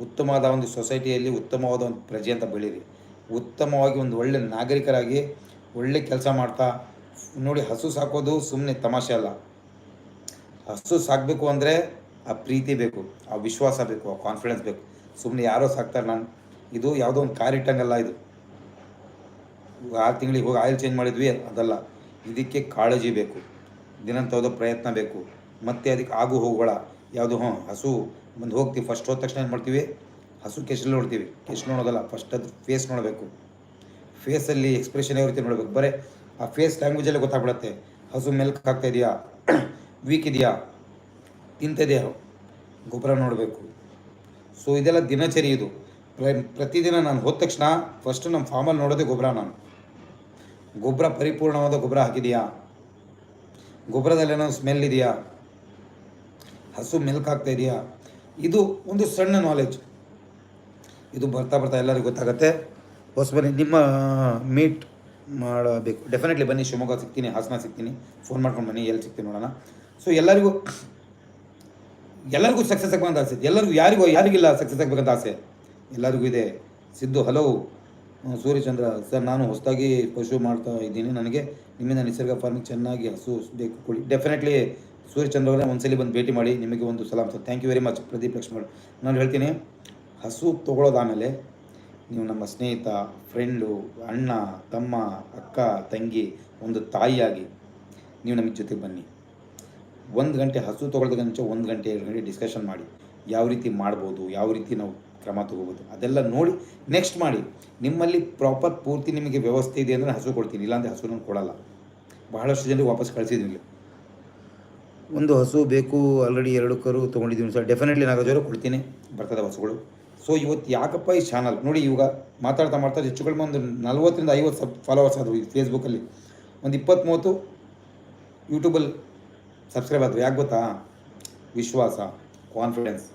ಉತ್ತಮವಾದ ಒಂದು ಸೊಸೈಟಿಯಲ್ಲಿ ಉತ್ತಮವಾದ ಒಂದು ಪ್ರಜೆ ಅಂತ ಬೆಳೀರಿ. ಉತ್ತಮವಾಗಿ ಒಂದು ಒಳ್ಳೆ ನಾಗರಿಕರಾಗಿ ಒಳ್ಳೆ ಕೆಲಸ ಮಾಡ್ತಾ, ನೋಡಿ ಹಸು ಸಾಕೋದು ಸುಮ್ಮನೆ ತಮಾಷೆ ಅಲ್ಲ. ಹಸು ಸಾಕಬೇಕು ಅಂದರೆ ಆ ಪ್ರೀತಿ ಬೇಕು, ಆ ವಿಶ್ವಾಸ ಬೇಕು, ಆ ಕಾನ್ಫಿಡೆನ್ಸ್ ಬೇಕು. ಸುಮ್ಮನೆ ಯಾರೋ ಸಾಕ್ತಾರೆ ನಾನು, ಇದು ಯಾವುದೋ ಒಂದು ಕಾರ್ ಇಟ್ಟಂಗಲ್ಲ ಇದು. ಆರು ತಿಂಗಳಿಗೆ ಹೋಗಿ ಆಯಿಲ್ ಚೇಂಜ್ ಮಾಡಿದ್ವಿ ಅದಲ್ಲ. ಇದಕ್ಕೆ ಕಾಳಜಿ ಬೇಕು. ದಿನಂತ ಪ್ರಯತ್ನ ಬೇಕು. ಮತ್ತೆ ಅದಕ್ಕೆ ಆಗು ಹೋಗುಗಳ ಯಾವುದು? ಹ್ಞೂ, ಹಸು. ಬಂದು ಹೋಗ್ತೀವಿ ಫಸ್ಟ್ ಹೋದ ತಕ್ಷಣ ಏನು ಮಾಡ್ತೀವಿ? ಹಸು ಕೆಸಲು ನೋಡ್ತೀವಿ. ಕೆಸಲು ನೋಡೋದಲ್ಲ ಫಸ್ಟ್ ಅದು ಫೇಸ್ ನೋಡಬೇಕು. ಫೇಸಲ್ಲಿ ಎಕ್ಸ್ಪ್ರೆಷನ್ ಯಾವ ರೀತಿ ನೋಡಬೇಕು? ಬರೀ, ಆ ಫೇಸ್ ಲ್ಯಾಂಗ್ವೇಜಲ್ಲೇ ಗೊತ್ತಾಗ್ಬಿಡತ್ತೆ. ಹಸು ಮೆಲ್ಕ್ ಆಗ್ತಾ ಇದೆಯಾ? ವೀಕ್ ಇದೆಯಾ? ತಿಂತಿದೆಯಾ ಗೊಬ್ಬರ ನೋಡಬೇಕು. ಸೊ ಇದೆಲ್ಲ ದಿನಚರಿ ಇದು. ಪ್ರ- ಪ್ರತಿದಿನ ನಾನು ಹೋದ ತಕ್ಷಣ ಫಸ್ಟ್ ನಮ್ಮ ಫಾರ್ಮಲ್ಲಿ ನೋಡೋದೇ ಗೊಬ್ಬರ ನಾನು. ಗೊಬ್ಬರ ಪರಿಪೂರ್ಣವಾದ ಗೊಬ್ಬರ ಹಾಕಿದೆಯಾ? ಗೊಬ್ಬರದಲ್ಲೇನೋ ಸ್ಮೆಲ್ ಇದೆಯಾ? ಹಸು ಮಿಲ್ಕ್ ಆಗ್ತಾ ಇದೆಯಾ? ಇದು ಒಂದು ಸಣ್ಣ ನಾಲೆಜ್ ಇದು ಬರ್ತಾ ಬರ್ತಾ ಎಲ್ಲರಿಗೂ ಗೊತ್ತಾಗುತ್ತೆ. ಹೊಸ ಬನ್ನಿ, ನಿಮ್ಮ ಮೀಟ್ ಮಾಡಬೇಕು. ಡೆಫಿನೆಟ್ಲಿ ಬನ್ನಿ ಶಿವಮೊಗ್ಗ ಸಿಗ್ತೀನಿ, ಹಾಸನ ಸಿಗ್ತೀನಿ. ಫೋನ್ ಮಾಡ್ಕೊಂಡು ಬನ್ನಿ, ಎಲ್ಲಿ ಸಿಗ್ತೀನಿ ನೋಡೋಣ. ಸೊ ಎಲ್ಲರಿಗೂ ಎಲ್ಲರಿಗೂ ಸಕ್ಸಸ್ ಆಗಬೇಕಂತ ಆಸೆ. ಎಲ್ಲರಿಗೂ ಯಾರಿಗೂ, ಯಾರಿಗಿಲ್ಲ ಸಕ್ಸಸ್ ಆಗಬೇಕಂತ ಆಸೆ? ಎಲ್ಲರಿಗೂ ಇದೆ. ಸಿದ್ದು ಹಲೋ ಸೂರ್ಯಚಂದ್ರ, ಸರ್, ನಾನು ಹೊಸದಾಗಿ ಪಶು ಮಾಡ್ತಾ ಇದ್ದೀನಿ. ನನಗೆ ನಿಮ್ಮಿಂದ ನಿಸರ್ಗ ಫಾರ್ಮಿಂಗ್ ಚೆನ್ನಾಗಿ ಹಸು ಬೇಕು. ಕೊಡಿ. ಡೆಫಿನೆಟ್ಲಿ ಸೂರ್ಯಚಂದ್ರ ಅವರೇ ಒಂದ್ಸಲಿ ಬಂದು ಭೇಟಿ ಮಾಡಿ ನಿಮಗೆ ಒಂದು ಸಲಾಮ್ sir. Thank you very much Pradeep Lakshman. ನಾನು ಹೇಳ್ತೀನಿ, ಹಸು ತೊಗೊಳೋದಾಮೇಲೆ ನೀವು ನಮ್ಮ ಸ್ನೇಹಿತ ಫ್ರೆಂಡು ಅಣ್ಣ, ತಮ್ಮ, ಅಕ್ಕ, ತಂಗಿ, ಒಂದು ತಾಯಿಯಾಗಿ ನೀವು ನಮ್ಮ ಜೊತೆಗೆ ಬನ್ನಿ. ಒಂದು ಗಂಟೆ ಹಸು ತೊಗೊಳ್ದಕ್ಕೆ ಮುಂಚೆ ಒಂದು ಗಂಟೆ, ಎರಡು ಗಂಟೆ ಡಿಸ್ಕಷನ್ ಮಾಡಿ. ಯಾವ ರೀತಿ ಮಾಡ್ಬೋದು, ಯಾವ ರೀತಿ ನಾವು ಕ್ರಮ ತೊಗೋಬೋದು, ಅದೆಲ್ಲ ನೋಡಿ ನೆಕ್ಸ್ಟ್ ಮಾಡಿ. ನಿಮ್ಮಲ್ಲಿ ಪ್ರಾಪರ್ ಪೂರ್ತಿ ನಿಮಗೆ ವ್ಯವಸ್ಥೆ ಇದೆ ಅಂದರೆ ಹಸು ಕೊಡ್ತೀನಿ, ಇಲ್ಲಾಂದರೆ ಹಸು ನಾನು ಕೊಡಲ್ಲ. ಬಹಳಷ್ಟು ಜನರಿಗೆ ವಾಪಸ್ ಕಳಿಸಿದ್ದೀನಿ ಒಂದು ಹಸು ಬೇಕು ಆಲ್ರೆಡಿ ಎರಡು ಕರು ತೊಗೊಂಡಿದ್ದೀನಿ ಸರ್ ಡೆಫಿನೆಟ್ಲಿ ನಾಗರಾಜವರು ಕೊಡ್ತೀನಿ, ಬರ್ತದೆ ಹಸುಗಳು. ಸೊ ಇವತ್ತು ಯಾಕಪ್ಪ ಈ ಚಾನಲ್ ನೋಡಿ ಇವಾಗ ಮಾತಾಡ್ತಾ ಮಾಡ್ತಾ ಹೆಚ್ಚು ಕಡಿಮೆ ಒಂದು ನಲ್ವತ್ತರಿಂದ ಐವತ್ತು ಸಬ್ ಫಾಲೋವರ್ಸ್ ಆದರು ಈ ಫೇಸ್ಬುಕ್ಕಲ್ಲಿ ಒಂದು ಇಪ್ಪತ್ತು ಮೂವತ್ತು ಯೂಟ್ಯೂಬಲ್ಲಿ ಸಬ್ಸ್ಕ್ರೈಬ್ ಆದರು ಯಾಕೆ ಗೊತ್ತಾ? ವಿಶ್ವಾಸ ಕಾನ್ಫಿಡೆನ್ಸ್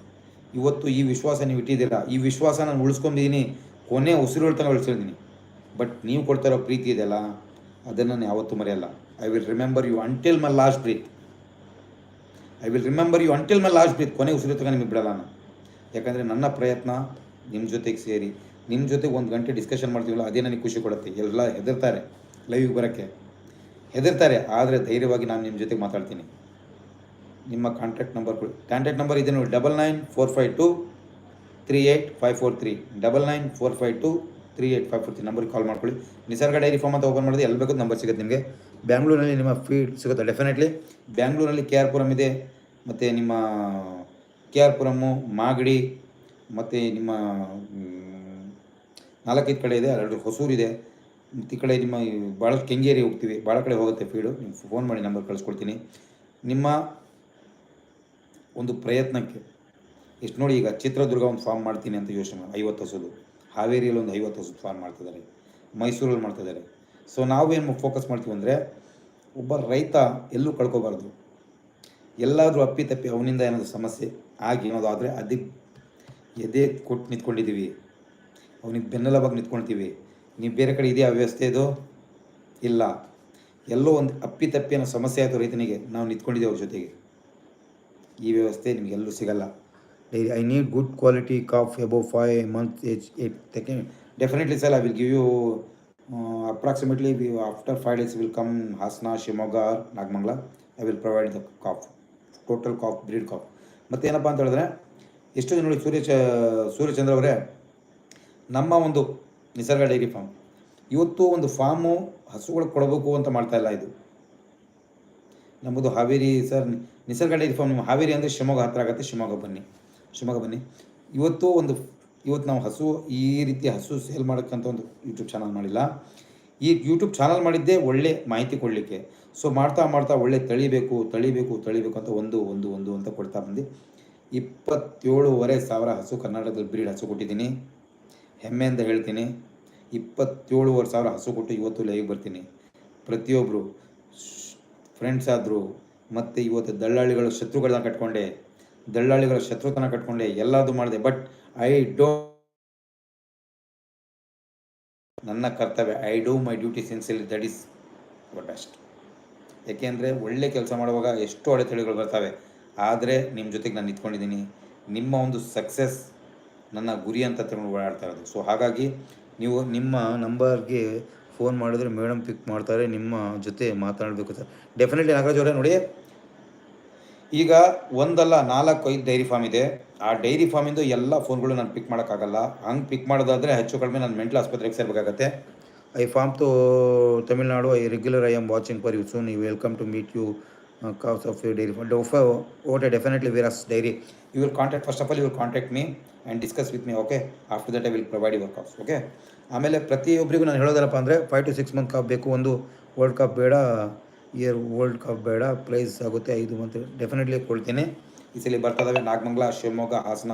ಇವತ್ತು ಈ ವಿಶ್ವಾಸ ನೀವು ಇಟ್ಟಿದ್ದೀರಾ. ಈ ವಿಶ್ವಾಸ ನಾನು ಉಳಿಸ್ಕೊಂಡಿದ್ದೀನಿ. ಕೊನೆ ಉಸಿರು ತನಕ ಉಳಿಸಿದ್ದೀನಿ ಬಟ್ ನೀವು ಕೊಡ್ತಾ ಪ್ರೀತಿ ಇದೆಯಲ್ಲ, ಅದನ್ನು ನಾನು ಯಾವತ್ತೂ ಮರೆಯಲ್ಲ. I will remember you until my last breath I will remember you until my last breath ಕೊನೆ ಉಸಿರು ತಗೊಂಡು ನಿಮಗೆ ಬಿಡಲ್ಲ ನಾನು. ಯಾಕಂದರೆ ನನ್ನ ಪ್ರಯತ್ನ ನಿಮ್ಮ ಜೊತೆಗೆ ಸೇರಿ. ನಿಮ್ಮ ಜೊತೆಗೆ ಒಂದು ಗಂಟೆ ಡಿಸ್ಕಷನ್ ಮಾಡ್ತೀವಲ್ಲ, ಅದೇ ನನಗೆ ಖುಷಿ ಕೊಡುತ್ತೆ. ಎಲ್ಲ ಹೆದರ್ತಾರೆ ಲೈವಿಗೆ ಬರೋಕ್ಕೆ. ಹೆದರ್ತಾರೆ, ಆದರೆ ಧೈರ್ಯವಾಗಿ ನಾನು ನಿಮ್ಮ ಜೊತೆಗೆ ಮಾತಾಡ್ತೀನಿ. ನಿಮ್ಮ ಕಾಂಟ್ಯಾಕ್ಟ್ ನಂಬರ್ ಕೊಡಿ ಕಾಂಟ್ಯಾಕ್ಟ್ ನಂಬರ್ ಇದೆ ನೋಡಿ double nine four five two three eight five four three double nine four five two three eight five four three ನಂಬರ್ಗೆ ಕಾಲ್ ಮಾಡ್ಕೊಳ್ಳಿ. ನಿಸರ್ಗ ಡೈರಿ ಫಾರ್ಮ್ ಅಂತ ಓಪನ್ ಮಾಡಿದ್ರೆ ಎಲ್ಲಿ ಬೇಕು ನಂಬರ್ ಸಿಗುತ್ತೆ ನಿಮಗೆ. ಬ್ಯಾಂಗ್ಳೂರಲ್ಲಿ ನಿಮ್ಮ ಫೀಡ್ ಸಿಗುತ್ತೆ? ಡೆಫಿನೆಟ್ಲಿ ಬ್ಯಾಂಗ್ಳೂರಲ್ಲಿ ಕೆ ಆರ್ ಪುರಮ್ ಇದೆ, ಮತ್ತು ನಿಮ್ಮ ಕೆ ಆರ್ ಪುರಮ್ಮು ಮಾಗಡಿ, ಮತ್ತು ನಿಮ್ಮ ನಾಲ್ಕೈದು ಕಡೆ ಇದೆ ಎರಡು ಹೊಸೂರಿದೆ ಮತ್ತು ಈ ಕಡೆ ನಿಮ್ಮ ಭಾಳಷ್ಟು ಕೆಂಗೇರಿ ಹೋಗ್ತೀವಿ ಭಾಳ ಕಡೆ ಹೋಗುತ್ತೆ ಫೀಡು ನೀವು ಫೋನ್ ಮಾಡಿ ನಂಬರ್ ಕಳಿಸ್ಕೊಡ್ತೀನಿ. ನಿಮ್ಮ ಒಂದು ಪ್ರಯತ್ನಕ್ಕೆ ಎಷ್ಟು ನೋಡಿ ಈಗ ಚಿತ್ರದುರ್ಗ ಒಂದು ಫಾರ್ಮ್ ಮಾಡ್ತೀನಿ ಅಂತ ಯೋಚನೆ ಐವತ್ತು ಹಸುದು. ಹಾವೇರಿಯಲ್ಲಿ ಒಂದು ಐವತ್ತು ಹಸುದು ಫಾರ್ಮ್ ಮಾಡ್ತಿದ್ದಾರೆ. ಮೈಸೂರಲ್ಲಿ ಮಾಡ್ತಿದ್ದಾರೆ. ಸೊ ನಾವೇನು ಫೋಕಸ್ ಮಾಡ್ತೀವಿ ಅಂದರೆ, ಒಬ್ಬ ರೈತ ಎಲ್ಲೂ ಕಳ್ಕೊಬಾರ್ದು. ಎಲ್ಲಾದರೂ ಅಪ್ಪಿ ತಪ್ಪಿ ಅವನಿಂದ ಏನಾದರೂ ಸಮಸ್ಯೆ ಆಗಿ ಏನಾದರೂ ಆದರೆ ಅದಕ್ಕೆ ಎದೆ ಕೊಟ್ಟು ನಿಂತ್ಕೊಂಡಿದ್ದೀವಿ ಅವನಿಗೆ ಬೆನ್ನೆಲಬಾಗಿ ನಿಂತ್ಕೊಳ್ತೀವಿ ನೀವು ಬೇರೆ ಕಡೆ ಇದೆಯಾ ವ್ಯವಸ್ಥೆ ಇದು? ಇಲ್ಲ. ಎಲ್ಲೋ ಒಂದು ಅಪ್ಪಿ ತಪ್ಪಿ ಅನ್ನೋ ಸಮಸ್ಯೆ ಆಯಿತು ರೈತನಿಗೆ, ನಾವು ನಿಂತ್ಕೊಂಡಿದ್ದೀವಿ ಅವ್ರ ಜೊತೆಗೆ. ಈ ವ್ಯವಸ್ಥೆ ನಿಮಗೆಲ್ಲೂ ಸಿಗಲ್ಲ. Dairy I need good quality calf above five month age eight ತೆಕೆ definitely sir I will give you approximately after five days will come Hassan Shivamogga Nagamangala I will provide the calf total calf breed calf ಮತ್ತು ಏನಪ್ಪ ಅಂತ ಹೇಳಿದ್ರೆ, ಎಷ್ಟು ಜನ ನೋಡಿ ಸೂರ್ಯ ಚ ಸೂರ್ಯಚಂದ್ರ ಅವರೇ, ನಮ್ಮ ಒಂದು ನಿಸರ್ಗ ಡೈರಿ ಫಾರ್ಮ್. ಇವತ್ತು ಒಂದು ಫಾರ್ಮು ಹಸುಗಳು ಕೊಡಬೇಕು ಅಂತ ಮಾಡ್ತಾ ಇಲ್ಲ ಇದು. ನಮ್ಮದು Haveri, sir, Nisarga dairy farm ನಿಮ್ಮ ಹಾವೇರಿ ಅಂದರೆ ಶಿವಮೊಗ್ಗ ಹತ್ರ ಆಗುತ್ತೆ, ಶಿವಮೊಗ್ಗ ಬನ್ನಿ ಶಿವಮೊಗ್ಗ ಬನ್ನಿ. ಇವತ್ತು ಒಂದು ಇವತ್ತು ನಾವು ಹಸು ಈ ರೀತಿ ಹಸು ಸೇಲ್ ಮಾಡೋಕ್ಕಂತ ಒಂದು ಯೂಟ್ಯೂಬ್ ಚಾನಲ್ ಮಾಡಿಲ್ಲ. ಈ ಯೂಟ್ಯೂಬ್ ಚಾನಲ್ ಮಾಡಿದ್ದೇ ಒಳ್ಳೆ ಮಾಹಿತಿ ಕೊಡಲಿಕ್ಕೆ. ಸೊ ಮಾಡ್ತಾ ಮಾಡ್ತಾ ಒಳ್ಳೆ ತಳಿಬೇಕು ತಳಿಬೇಕು ತಳಿಬೇಕು ಅಂತ ಒಂದು ಒಂದು ಒಂದು ಅಂತ ಕೊಡ್ತಾ ಬಂದು ಇಪ್ಪತ್ತೇಳುವರೆ ಸಾವಿರ ಹಸು ಕರ್ನಾಟಕದಲ್ಲಿ ಬ್ರೀಡ್ ಹಸು ಕೊಟ್ಟಿದ್ದೀನಿ. ಹೆಮ್ಮೆಯಿಂದ ಹೇಳ್ತೀನಿ. ಇಪ್ಪತ್ತೇಳುವರೆ ಸಾವಿರ ಹಸು ಕೊಟ್ಟು ಇವತ್ತು ಲೈವ್ ಬರ್ತೀನಿ. ಪ್ರತಿಯೊಬ್ಬರು ಫ್ರೆಂಡ್ಸ್ ಆದರು, ಮತ್ತು ಇವತ್ತು ದಳ್ಳಾಳಿಗಳ ಶತ್ರುಗಳನ್ನ ಕಟ್ಕೊಂಡೆ ದಳ್ಳಾಳಿಗಳ ಶತ್ರುತನ ಕಟ್ಕೊಂಡೆ ಎಲ್ಲದೂ ಮಾಡಿದೆ. ಬಟ್ ಐ ಡೋ ನನ್ನ ಕರ್ತವ್ಯ I do my duty sincerely that is best ಏಕೆಂದರೆ ಒಳ್ಳೆ ಕೆಲಸ ಮಾಡುವಾಗ ಎಷ್ಟು ಅಡೆತಡೆಗಳು ಬರ್ತವೆ. ಆದರೆ ನಿಮ್ಮ ಜೊತೆಗೆ ನಾನು ನಿಂತ್ಕೊಂಡಿದ್ದೀನಿ. ನಿಮ್ಮ ಒಂದು ಸಕ್ಸಸ್ ನನ್ನ ಗುರಿ ಅಂತ ತಿಳ್ಕೊಂಡು ಓಡಾಡ್ತಾ ಇರೋದು. ಸೊ ಹಾಗಾಗಿ ನೀವು ನಿಮ್ಮ ನಂಬರ್ಗೆ ಫೋನ್ ಮಾಡಿದ್ರೆ ಮೇಡಮ್ ಪಿಕ್ ಮಾಡ್ತಾರೆ, ನಿಮ್ಮ ಜೊತೆ ಮಾತನಾಡಬೇಕು ಸರ್. ಡೆಫಿನೆಟ್ಲಿ ನಾಗರಾಜ್ ಅವರೇ ನೋಡಿ ಈಗ ಒಂದಲ್ಲ ನಾಲ್ಕು ಐದು ಡೈರಿ ಫಾರ್ಮ್ ಇದೆ. ಆ ಡೈರಿ ಫಾರ್ಮಿಂದು ಎಲ್ಲ ಫೋನ್ಗಳು ನಾನು ಪಿಕ್ ಮಾಡೋಕ್ಕಾಗಲ್ಲ. ಹಂಗೆ ಪಿಕ್ ಮಾಡೋದಾದರೆ ಹೆಚ್ಚು ಕಡಿಮೆ ನಾನು ಮೆಂಟಲ್ ಆಸ್ಪತ್ರೆಗೆ ಸೇರಬೇಕಾಗತ್ತೆ. I from to Tamil Nadu I regular I am watching for you soon you welcome to meet you cause of you dairy farm oat I definitely Viras dairy you will contact first of all you will contact me and discuss with me okay after that I will provide your calf okay ಆಮೇಲೆ ಪ್ರತಿಯೊಬ್ಬರಿಗೂ ನಾನು ಹೇಳೋದಲ್ಲಪ್ಪ ಅಂದರೆ five to six month calf ಬೇಕು ಒಂದು world cup ಬೇಡ year world cup ಬೇಡ price ಆಗುತ್ತೆ ಐದು ಮಂತ್ ಡೆಫಿನೆಟ್ಲಿ ಕೊಡ್ತೀನಿ. ಈ ಸಲ ಬರ್ತದವೆ ನಾಗಮಂಗಲ, ಶಿವಮೊಗ್ಗ, ಹಾಸನ.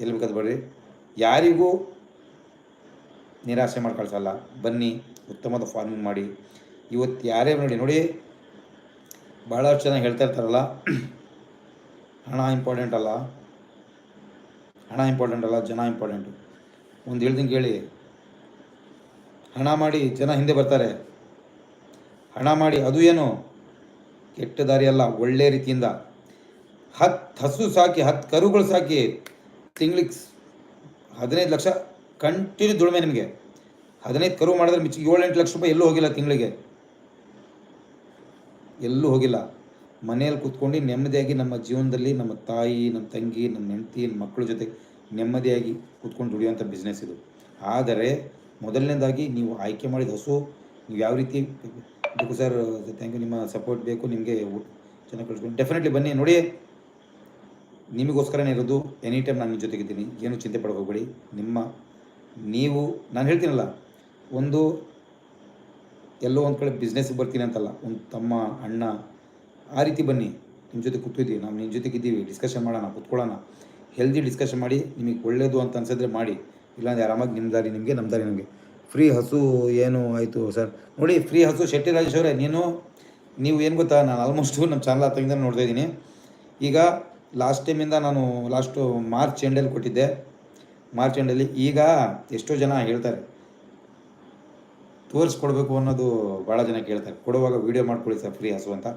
ಎಲ್ಲಿ ಬೇಕಾದ ಬರ್ರಿ. ಯಾರಿಗೂ ನಿರಾಸೆ ಮಾಡಿ ಕಳ್ಸಲ್ಲ. ಬನ್ನಿ, ಉತ್ತಮವಾದ ಫಾರ್ಮಿಂಗ್ ಮಾಡಿ. ಇವತ್ತು ಯಾರೇ ನೋಡಿ ನೋಡಿ ಭಾಳಷ್ಟು ಜನ ಹೇಳ್ತಾ ಇರ್ತಾರಲ್ಲ. ಹಣ ಇಂಪಾರ್ಟೆಂಟ್ ಅಲ್ಲ. ಹಣ ಇಂಪಾರ್ಟೆಂಟ್ ಅಲ್ಲ, ಜನ ಇಂಪಾರ್ಟೆಂಟು ಒಂದು ಹೇಳ್ದಂಗೆ ಕೇಳಿ. ಹಣ ಮಾಡಿ ಜನ ಹಿಂದೆ ಬರ್ತಾರೆ. ಹಣ ಮಾಡಿ ಅದು ಏನು? ಕೆಟ್ಟ ದಾರಿ ಅಲ್ಲ ಒಳ್ಳೆ ರೀತಿಯಿಂದ. ಹತ್ತು ಹಸು ಸಾಕಿ ಹತ್ತು ಕರುಗಳು ಸಾಕಿ ತಿಂಗ್ಳಿಗೆ ಹದಿನೈದು ಲಕ್ಷ ಕಂಟಿನ್ಯೂ ದುಡಿಮೆ ನಿಮಗೆ. ಹದಿನೈದು ಕರು ಮಾಡಿದ್ರೆ ಮಿಚ್ಚಿ ಏಳೆಂಟು ಲಕ್ಷ ರೂಪಾಯಿ ಎಲ್ಲೂ ಹೋಗಿಲ್ಲ ತಿಂಗಳಿಗೆ. ಎಲ್ಲೂ ಹೋಗಿಲ್ಲ. ಮನೆಯಲ್ಲಿ ಕೂತ್ಕೊಂಡು ನೆಮ್ಮದಿಯಾಗಿ ನಮ್ಮ ಜೀವನದಲ್ಲಿ ನಮ್ಮ ತಾಯಿ, ನಮ್ಮ ತಂಗಿ, ನಮ್ಮ ಹೆಂಡತಿ, ನಮ್ಮ ಮಕ್ಕಳ ಜೊತೆ ನೆಮ್ಮದಿಯಾಗಿ ಕೂತ್ಕೊಂಡು ದುಡಿಯುವಂಥ ಬಿಸ್ನೆಸ್ ಇದು. ಆದರೆ ಮೊದಲನೇದಾಗಿ ನೀವು ಆಯ್ಕೆ ಮಾಡಿದ ಹಸು, ನೀವು ಯಾವ ರೀತಿ ಬೇಕು ಸರ್ ಥ್ಯಾಂಕ್ ಯು ನಿಮ್ಮ ಸಪೋರ್ಟ್ ಬೇಕು, ನಿಮಗೆ ಚೆನ್ನಾಗಿ ಕಳಿಸ್ಕೊಂಡು ಡೆಫಿನೆಟ್ಲಿ ಬನ್ನಿ, ನೋಡಿ. ನಿಮಗೋಸ್ಕರನೇ ಇರೋದು ಎನಿ ಟೈಮ್ ನಾನು ನಿಮ್ಮ ಜೊತೆಗಿದ್ದೀನಿ, ಏನು ಚಿಂತೆ ಪಡ್ಕೋಬೇಡಿ. ನಿಮ್ಮ, ನೀವು, ನಾನು ಹೇಳ್ತೀನಲ್ಲ, ಒಂದು, ಎಲ್ಲೋ ಒಂದು ಕಡೆ ಬಿಸ್ನೆಸ್ಗೆ ಬರ್ತೀನಿ ಅಂತಲ್ಲ, ಒಂದು ತಮ್ಮ, ಅಣ್ಣ, ಆ ರೀತಿ ಬನ್ನಿ. ನಿಮ್ಮ ಜೊತೆ ಕೂತಿದ್ದೀವಿ ನಾವು ನಿಮ್ಮ ಜೊತೆಗಿದ್ದೀವಿ. ಡಿಸ್ಕಷನ್ ಮಾಡೋಣ, ಕೂತ್ಕೊಳ್ಳೋಣ. ಹೆಲ್ದಿ ಡಿಸ್ಕಷನ್ ಮಾಡಿ, ನಿಮಗೆ ಒಳ್ಳೆಯದು ಅಂತ ಅನ್ಸಿದ್ರೆ ಮಾಡಿ. ಇಲ್ಲಾಂದರೆ ಆರಾಮಾಗಿ ನಿಮ್ಮ ದಾರಿ ನಿಮಗೆ ನಮ್ಮ ದಾರಿ ನಮಗೆ. ಫ್ರೀ ಹಸು ಏನು ಆಯಿತು ಸರ್? ನೋಡಿ, ಫ್ರೀ ಹಸು ಶೆಟ್ಟಿ ರಾಜೇಶ್ ಅವರೇ, ನೀನು, ನೀವು ಏನು ಗೊತ್ತಾ? ನಾನು ಆಲ್ಮೋಸ್ಟು ನಮ್ಮ ಚಾನಲ್ ಹತ್ತದಿಂದ ನೋಡ್ತಾ ಇದ್ದೀನಿ. ಈಗ ಲಾಸ್ಟ್ ಟೈಮಿಂದ ನಾನು ಲಾಸ್ಟು ಮಾರ್ಚ್ ಎಂಡಲ್ಲಿ ಕೊಟ್ಟಿದ್ದೆ. ಮಾರ್ಚ್ ಎಂಡಲ್ಲಿ ಈಗ ಎಷ್ಟೋ ಜನ ಹೇಳ್ತಾರೆ, ತೋರಿಸ್ಕೊಡ್ಬೇಕು ಅನ್ನೋದು ಭಾಳ ಜನ ಕೇಳ್ತಾರೆ. ಕೊಡುವಾಗ ವೀಡಿಯೋ ಮಾಡ್ಕೊಳ್ಳಿ ಸರ್ ಫ್ರೀ ಹಸು ಅಂತ.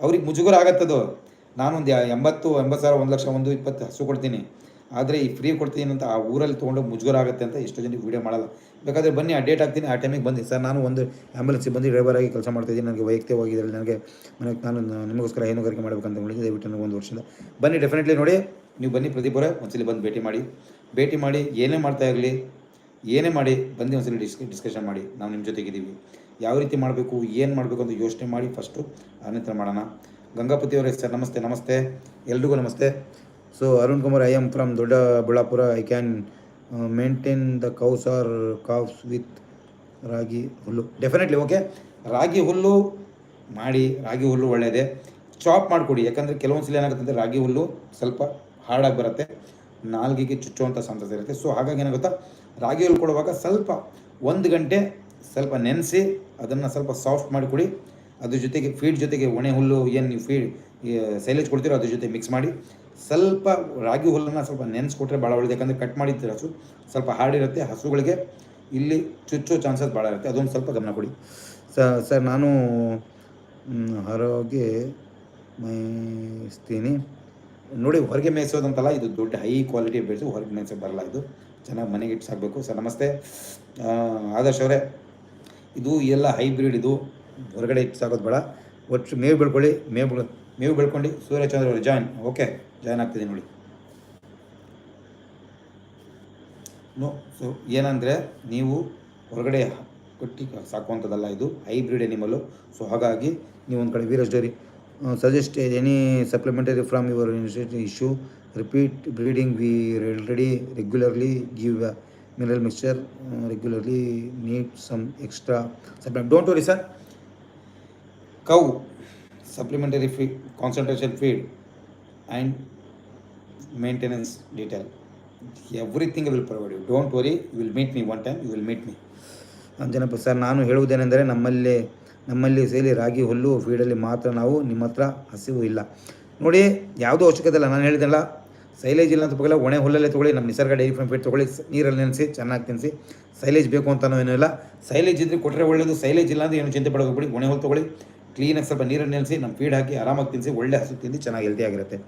ಅವ್ರಿಗೆ ಮುಜುಗರ ಆಗತ್ತದು ನಾನೊಂದು ಎಂಬತ್ತು ಎಂಬತ್ತು ಸಾವಿರ, ಒಂದು ಲಕ್ಷ, ಒಂದು ಇಪ್ಪತ್ತು ಹಸು ಕೊಡ್ತೀನಿ. ಆದರೆ ಈ ಫ್ರೀ ಕೊಡ್ತೀನಿ ಅಂತ ಆ ಊರಲ್ಲಿ ತೊಗೊಂಡು ಮುಜುಗರ ಆಗುತ್ತೆ ಅಂತ ಎಷ್ಟೋ ಜನಕ್ಕೆ ವೀಡಿಯೋ ಮಾಡಲ್ಲ. ಬೇಕಾದರೆ ಬನ್ನಿ, ಆ ಡೇಟ್ ಹಾಕ್ತೀನಿ, ಆ ಟೈಮಿಗೆ ಬನ್ನಿ. ಸರ್, ನಾನು ಒಂದು ಆ್ಯಂಬುಲೆನ್ಸಿಗೆ ಬಂದು ಡ್ರೈವರ್ ಆಗಿ ಕೆಲಸ ಮಾಡ್ತಿದ್ದೀನಿ ನನಗೆ ವೈಯಕ್ತಿಕವಾಗಿ ಇದರಲ್ಲಿ ನನಗೆ ನನಗೆ ನಾನು ನಿಮಗೋಸ್ಕರ ಹೈನುಗಾರಿಕೆ ಮಾಡಬೇಕಂತ ಹೇಳಿದ್ದೆ ದಯವಿಟ್ಟು ನನಗೆ ಒಂದು ವರ್ಷದಿಂದ. ಬನ್ನಿ ಡೆಫಿನೆಟ್ಲಿ ನೋಡಿ, ನೀವು ಬನ್ನಿ ಪ್ರದೀಪ್ ಅವರೇ, ಒಂದ್ಸಲಿ ಬಂದು ಭೇಟಿ ಮಾಡಿ. ಭೇಟಿ ಮಾಡಿ, ಏನೇ ಮಾಡ್ತಾ ಇರಲಿ, ಏನೇ ಮಾಡಿ ಬಂದು ಒಂದ್ಸಲಿ ಡಿಸ್ ಡಿಸ್ಕಷನ್ ಮಾಡಿ. ನಾವು ನಿಮ್ಮ ಜೊತೆಗಿದ್ದೀವಿ. ಯಾವ ರೀತಿ ಮಾಡಬೇಕು, ಏನು ಮಾಡಬೇಕು ಅಂತ ಯೋಚನೆ ಮಾಡಿ ಫಸ್ಟು ಆನಂತರ ಮಾಡೋಣ. ಗಂಗಾಪತಿ ಅವರೇ, ಸರ್, ನಮಸ್ತೆ ನಮಸ್ತೆ. ಎಲ್ರಿಗೂ ನಮಸ್ತೆ. So Arun Kumar I am from Doddaballapura I can maintain the cows are calfs with ragi ಹುಲ್ಲು. ಡೆಫಿನೆಟ್ಲಿ ಓಕೆ ರಾಗಿ ಹುಲ್ಲು ಮಾಡಿ, ರಾಗಿ ಹುಲ್ಲು ಒಳ್ಳೆಯದೇ ಚಾಪ್ ಮಾಡಿಕೊಡಿ, ಯಾಕಂದರೆ ಕೆಲವೊಂದು ಸಲ ಏನಾಗುತ್ತೆ ಅಂದರೆ ರಾಗಿ ಹುಲ್ಲು ಸ್ವಲ್ಪ ಹಾರ್ಡಾಗಿ ಬರುತ್ತೆ. ನಾಲ್ಗೆಗೆ ಚುಚ್ಚುವಂಥ ಸಾಧ್ಯತೆ ಇರುತ್ತೆ. ಸೊ ಹಾಗಾಗಿ ಏನಾಗುತ್ತಾ? ರಾಗಿ ಹುಲ್ಲು ಕೊಡುವಾಗ ಸ್ವಲ್ಪ, ಒಂದು ಗಂಟೆ ಸ್ವಲ್ಪ ನೆನೆಸಿ, ಅದನ್ನು ಸ್ವಲ್ಪ ಸಾಫ್ಟ್ ಮಾಡಿಕೊಡಿ. ಅದ್ರ ಜೊತೆಗೆ ಫೀಡ್ ಜೊತೆಗೆ ಒಣೆ ಹುಲ್ಲು ಏನು ನೀವು ಫೀಡ್ ಸೈಲೇಜ್ ಕೊಡ್ತೀರೋ ಅದ್ರ ಜೊತೆ ಮಿಕ್ಸ್ ಮಾಡಿ. ಸ್ವಲ್ಪ ರಾಗಿ ಹುಲ್ಲನ್ನು ಸ್ವಲ್ಪ ನೆನೆಸ್ಕೊಟ್ರೆ ಭಾಳ ಒಳ್ಳೆಯದು ಯಾಕಂದರೆ ಕಟ್ ಮಾಡಿದ್ದೀರ ಹಸು ಸ್ವಲ್ಪ ಹಾರ್ಡ್ ಇರುತ್ತೆ ಹಸುಗಳಿಗೆ ಇಲ್ಲಿ ಚುಚ್ಚೋ ಚಾನ್ಸಸ್ ಭಾಳ ಇರುತ್ತೆ. ಅದೊಂದು ಸ್ವಲ್ಪ ಗಮನ ಕೊಡಿ. ಸ ಸರ್ ನಾನು ಹೊರಗೆ ಮೇಯಿಸ್ತೀನಿ. ನೋಡಿ ಹೊರಗೆ ಮೇಯಿಸೋದಂತಲ್ಲ ಇದು ದೊಡ್ಡ ಹೈ ಕ್ವಾಲಿಟಿ ಬೇಯಿಸು ಹೊರಗೆ ಮೇಯಿಸೋಕೆ ಬರಲ್ಲ ಇದು. ಚೆನ್ನಾಗಿ ಮನೆಗೆ ಇಟ್ಟು ಸಾಕಬೇಕು. ಸರ್ ನಮಸ್ತೆ. ಆದರ್ಶ್ ಅವರೇ ಇದು ಎಲ್ಲ ಹೈಬ್ರಿಡ್ ಇದು. ಹೊರಗಡೆ ಇಟ್ಟು ಸಾಕೋದು ಬೇಡ. ಒಟ್ಟು ಮೇವು ಬೆಳ್ಕೊಳ್ಳಿ. ಮೇವು ಬೆಳ್ ಮೇವು ಬೆಳ್ಕೊಂಡು ಸೂರ್ಯಚಂದ್ರ ಅವರು ಜಾಯ್ನ್ ಓಕೆ ಜಾಯ್ನ್ ಆಗ್ತಿದೆ ನೋಡಿ. ನೋ ಸೊ ಏನಂದರೆ ನೀವು ಹೊರಗಡೆ ಕೊಟ್ಟಿ ಸಾಕುವಂಥದ್ದಲ್ಲ ಇದು ಹೈಬ್ರಿಡ್ ಎನಿಮಲ್ಲು ಸೊ ಹಾಗಾಗಿ ನೀವು ಒಂದು ಕಡೆ Viras suggest any supplementary from your issue repeat breeding we already regularly give mineral mixture regularly need some extra supplement don't worry sir cow supplementary feed concentration feed and maintenance detail everything will provide you don't worry you will meet me one time you will meet me Anjanappa sir ನಾನು ಹೇಳುವುದೇನೆಂದರೆ ನಮ್ಮಲ್ಲಿ ನಮ್ಮಲ್ಲಿ ಸೇಲಿ ರಾಗಿ ಹುಲ್ಲು ಫೀಡಲ್ಲಿ ಮಾತ್ರ ನಾವು ನಿಮ್ಮ ಹತ್ರ ಹಸಿವು ಇಲ್ಲ. ನೋಡಿ, ಯಾವುದೂ ಅವಶ್ಯಕತೆ ಇಲ್ಲ. ನಾನು ಹೇಳಿದೆಲ್ಲ ಸೈಲೇಜ್ ಇಲ್ಲ ಅಂತ ತಗೊಳ್ಳಿ ಒಣೆ ಹುಲ್ಲಲ್ಲೇ ತೊಗೊಳ್ಳಿ, ನಮ್ಮ ನಿಸರ್ಗ ಡೈರಿ ಫಾರ್ಮ್ ಫೀಡ್ ತೊಗೊಳ್ಳಿ, ನೀರಲ್ಲಿ ನೆನೆಸಿ, ಚೆನ್ನಾಗಿ ತಿನ್ನಿಸಿ. ಸೈಲೇಜ್ ಬೇಕು ಅಂತ ಏನೂ ಇಲ್ಲ. ಸೈಲೇಜ್ ಇದ್ದರೆ ಕೊಟ್ಟರೆ ಒಳ್ಳೆಯದು ಸೈಲೇಜ್ ಇಲ್ಲ ಅಂದರೆ ಏನು ಚಿಂತೆ ಪಡೋಕೆ ಬಿಡಿ ಒಣೆ ಹುಲ್ಲು ತೊಗೊಳ್ಳಿ ಕ್ಲೀನಾಗಿ ಸ್ವಲ್ಪ ನೀರನ್ನು ನೆನೆಸಿ ನಮ್ಮ ಫೀಡ್ ಹಾಕಿ ಆರಾಮಾಗಿ ತಿನ್ನಿಸಿ ಒಳ್ಳೆ ಹಸು ತಿಂದು ಚೆನ್ನಾಗಿ ಹೆಲ್ತಿ ಆಗಿರುತ್ತೆ.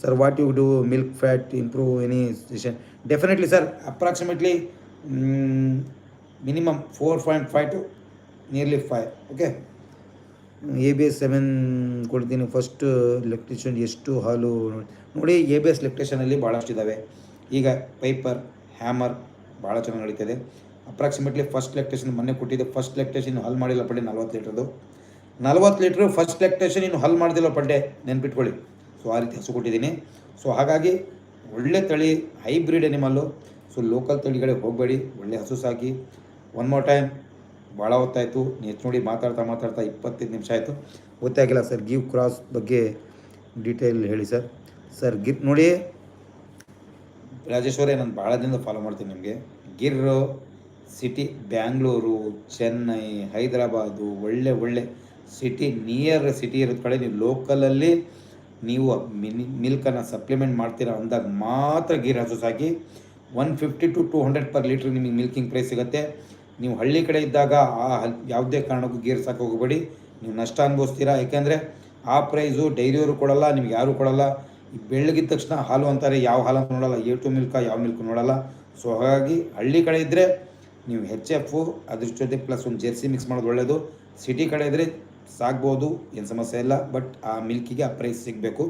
Sir what you do milk fat improve any session definitely sir approximately minimum four point five to nearly five okay A B S seven ಕೊಡ್ತೀನಿ. ಫಸ್ಟ್ ಲೆಕ್ಟೇಷನ್ ಎಷ್ಟು ಹಾಲು ನೋಡಿ ಎ ಬಿ ಎಸ್ ಲೆಕ್ಟೇಷನಲ್ಲಿ ಭಾಳಷ್ಟು ಇದ್ದಾವೆ ಈಗ ಪೈಪರ್ ಹ್ಯಾಮರ್ ಭಾಳ ಚೆನ್ನಾಗಿ ನಡೀತದೆ. ಅಪ್ರಾಕ್ಸಿಮೇಟ್ಲಿ ಫಸ್ಟ್ ಲೆಕ್ಟೇಷನ್ ಮೊನ್ನೆ ಕೊಟ್ಟಿದ್ದೆ. ಫಸ್ಟ್ ಲೆಕ್ಟೇಷನ್ ಹಾಲು ಮಾಡಿಲ್ಲ ಪಡಿ ನಲ್ವತ್ತು ಲೀಟ್ರದು ನಲ್ವತ್ತು ಲೀಟ್ರ್ ಫಸ್ಟ್ ಲೆಕ್ಟೇಷನ್ ಇನ್ನು ಹಲ್ ಮಾಡಿದಿಲ್ಲ ಪಡ್ಡೆ, ನೆನ್ಪಿಟ್ಕೊಳ್ಳಿ. ಸೊ ಆ ರೀತಿ ಹಸು ಕೊಟ್ಟಿದ್ದೀನಿ. ಸೊ ಹಾಗಾಗಿ ಒಳ್ಳೆ ತಳಿ ಹೈಬ್ರಿಡ್ ಎನಿಮಲ್ಲು ಸೊ ಲೋಕಲ್ ತಳಿಗಳೇ ಹೋಗಬೇಡಿ, ಒಳ್ಳೆ ಹಸು ಸಾಕಿ. ಒನ್ ಮೋರ್ ಟೈಮ್ ಭಾಳ ಹೊತ್ತಾಯಿತು. ನೀವು ನೋಡಿ ಮಾತಾಡ್ತಾ ಮಾತಾಡ್ತಾ ಇಪ್ಪತ್ತೈದು ನಿಮಿಷ ಆಯಿತು. ಗೊತ್ತಾಗಿಲ್ಲ ಸರ್, ಗಿವ್ ಕ್ರಾಸ್ ಬಗ್ಗೆ ಡೀಟೇಲ್ ಹೇಳಿ ಸರ್. ಸರ್ ಗಿರ್ ನೋಡಿ. ರಾಜೇಶ್ವರೇ ನಾನು ಭಾಳ ದಿನದ ಫಾಲೋ ಮಾಡ್ತೀನಿ ನಿಮಗೆ. ಗಿರ್ ಸಿಟಿ ಬ್ಯಾಂಗ್ಳೂರು, ಚೆನ್ನೈ, ಹೈದರಾಬಾದು, ಒಳ್ಳೆ ಒಳ್ಳೆ ಸಿಟಿ ನಿಯರ್ ಸಿಟಿ ಇರೋದು ಕಡೆ ನೀವು ಲೋಕಲಲ್ಲಿ ನೀವು ಮಿನಿ ಮಿಲ್ಕನ್ನು ಸಪ್ಲಿಮೆಂಟ್ ಮಾಡ್ತೀರಾ ಅಂದಾಗ ಮಾತ್ರ ಗೀರ್ ಹಸು ಸಾಕಿ one fifty to two hundred per litre ನಿಮಗೆ ಮಿಲ್ಕಿಂಗ್ ಪ್ರೈಸ್ ಸಿಗುತ್ತೆ. ನೀವು ಹಳ್ಳಿ ಕಡೆ ಇದ್ದಾಗ ಆ ಯಾವುದೇ ಕಾರಣಕ್ಕೂ ಗೀರ್ ಸಾಕು ಹೋಗಬೇಡಿ. ನೀವು ನಷ್ಟ ಅನುಭವಿಸ್ತೀರಾ? ಯಾಕೆಂದರೆ ಆ ಪ್ರೈಸು ಡೈರಿಯವರು ಕೊಡಲ್ಲ, ನಿಮ್ಗೆ ಯಾರೂ ಕೊಡಲ್ಲ. ಬೆಳಗಿದ ತಕ್ಷಣ ಹಾಲು ಅಂತಾರೆ, ಯಾವ ಹಾಲು ನೋಡಲ್ಲ ಎ ಟು ಮಿಲ್ಕ ಯಾವ ಮಿಲ್ಕ್ ನೋಡಲ್ಲ. ಸೊ ಹಾಗಾಗಿ ಹಳ್ಳಿ ಕಡೆ ಇದ್ದರೆ ನೀವು ಹೆಚ್ ಎಫು ಅದ್ರ ಜೊತೆ ಪ್ಲಸ್ ಒಂದು ಜೆರ್ಸಿ ಮಿಕ್ಸ್ ಮಾಡೋದು ಒಳ್ಳೆಯದು ಸಿಟಿ ಕಡೆ ಇದ್ದರೆ ಸಾಕ್ಬೋದು, ಏನು ಸಮಸ್ಯೆ ಇಲ್ಲ ಬಟ್ ಆ ಮಿಲ್ಕಿಗೆ ಆ ಪ್ರೈಸ್ ಸಿಗಬೇಕು.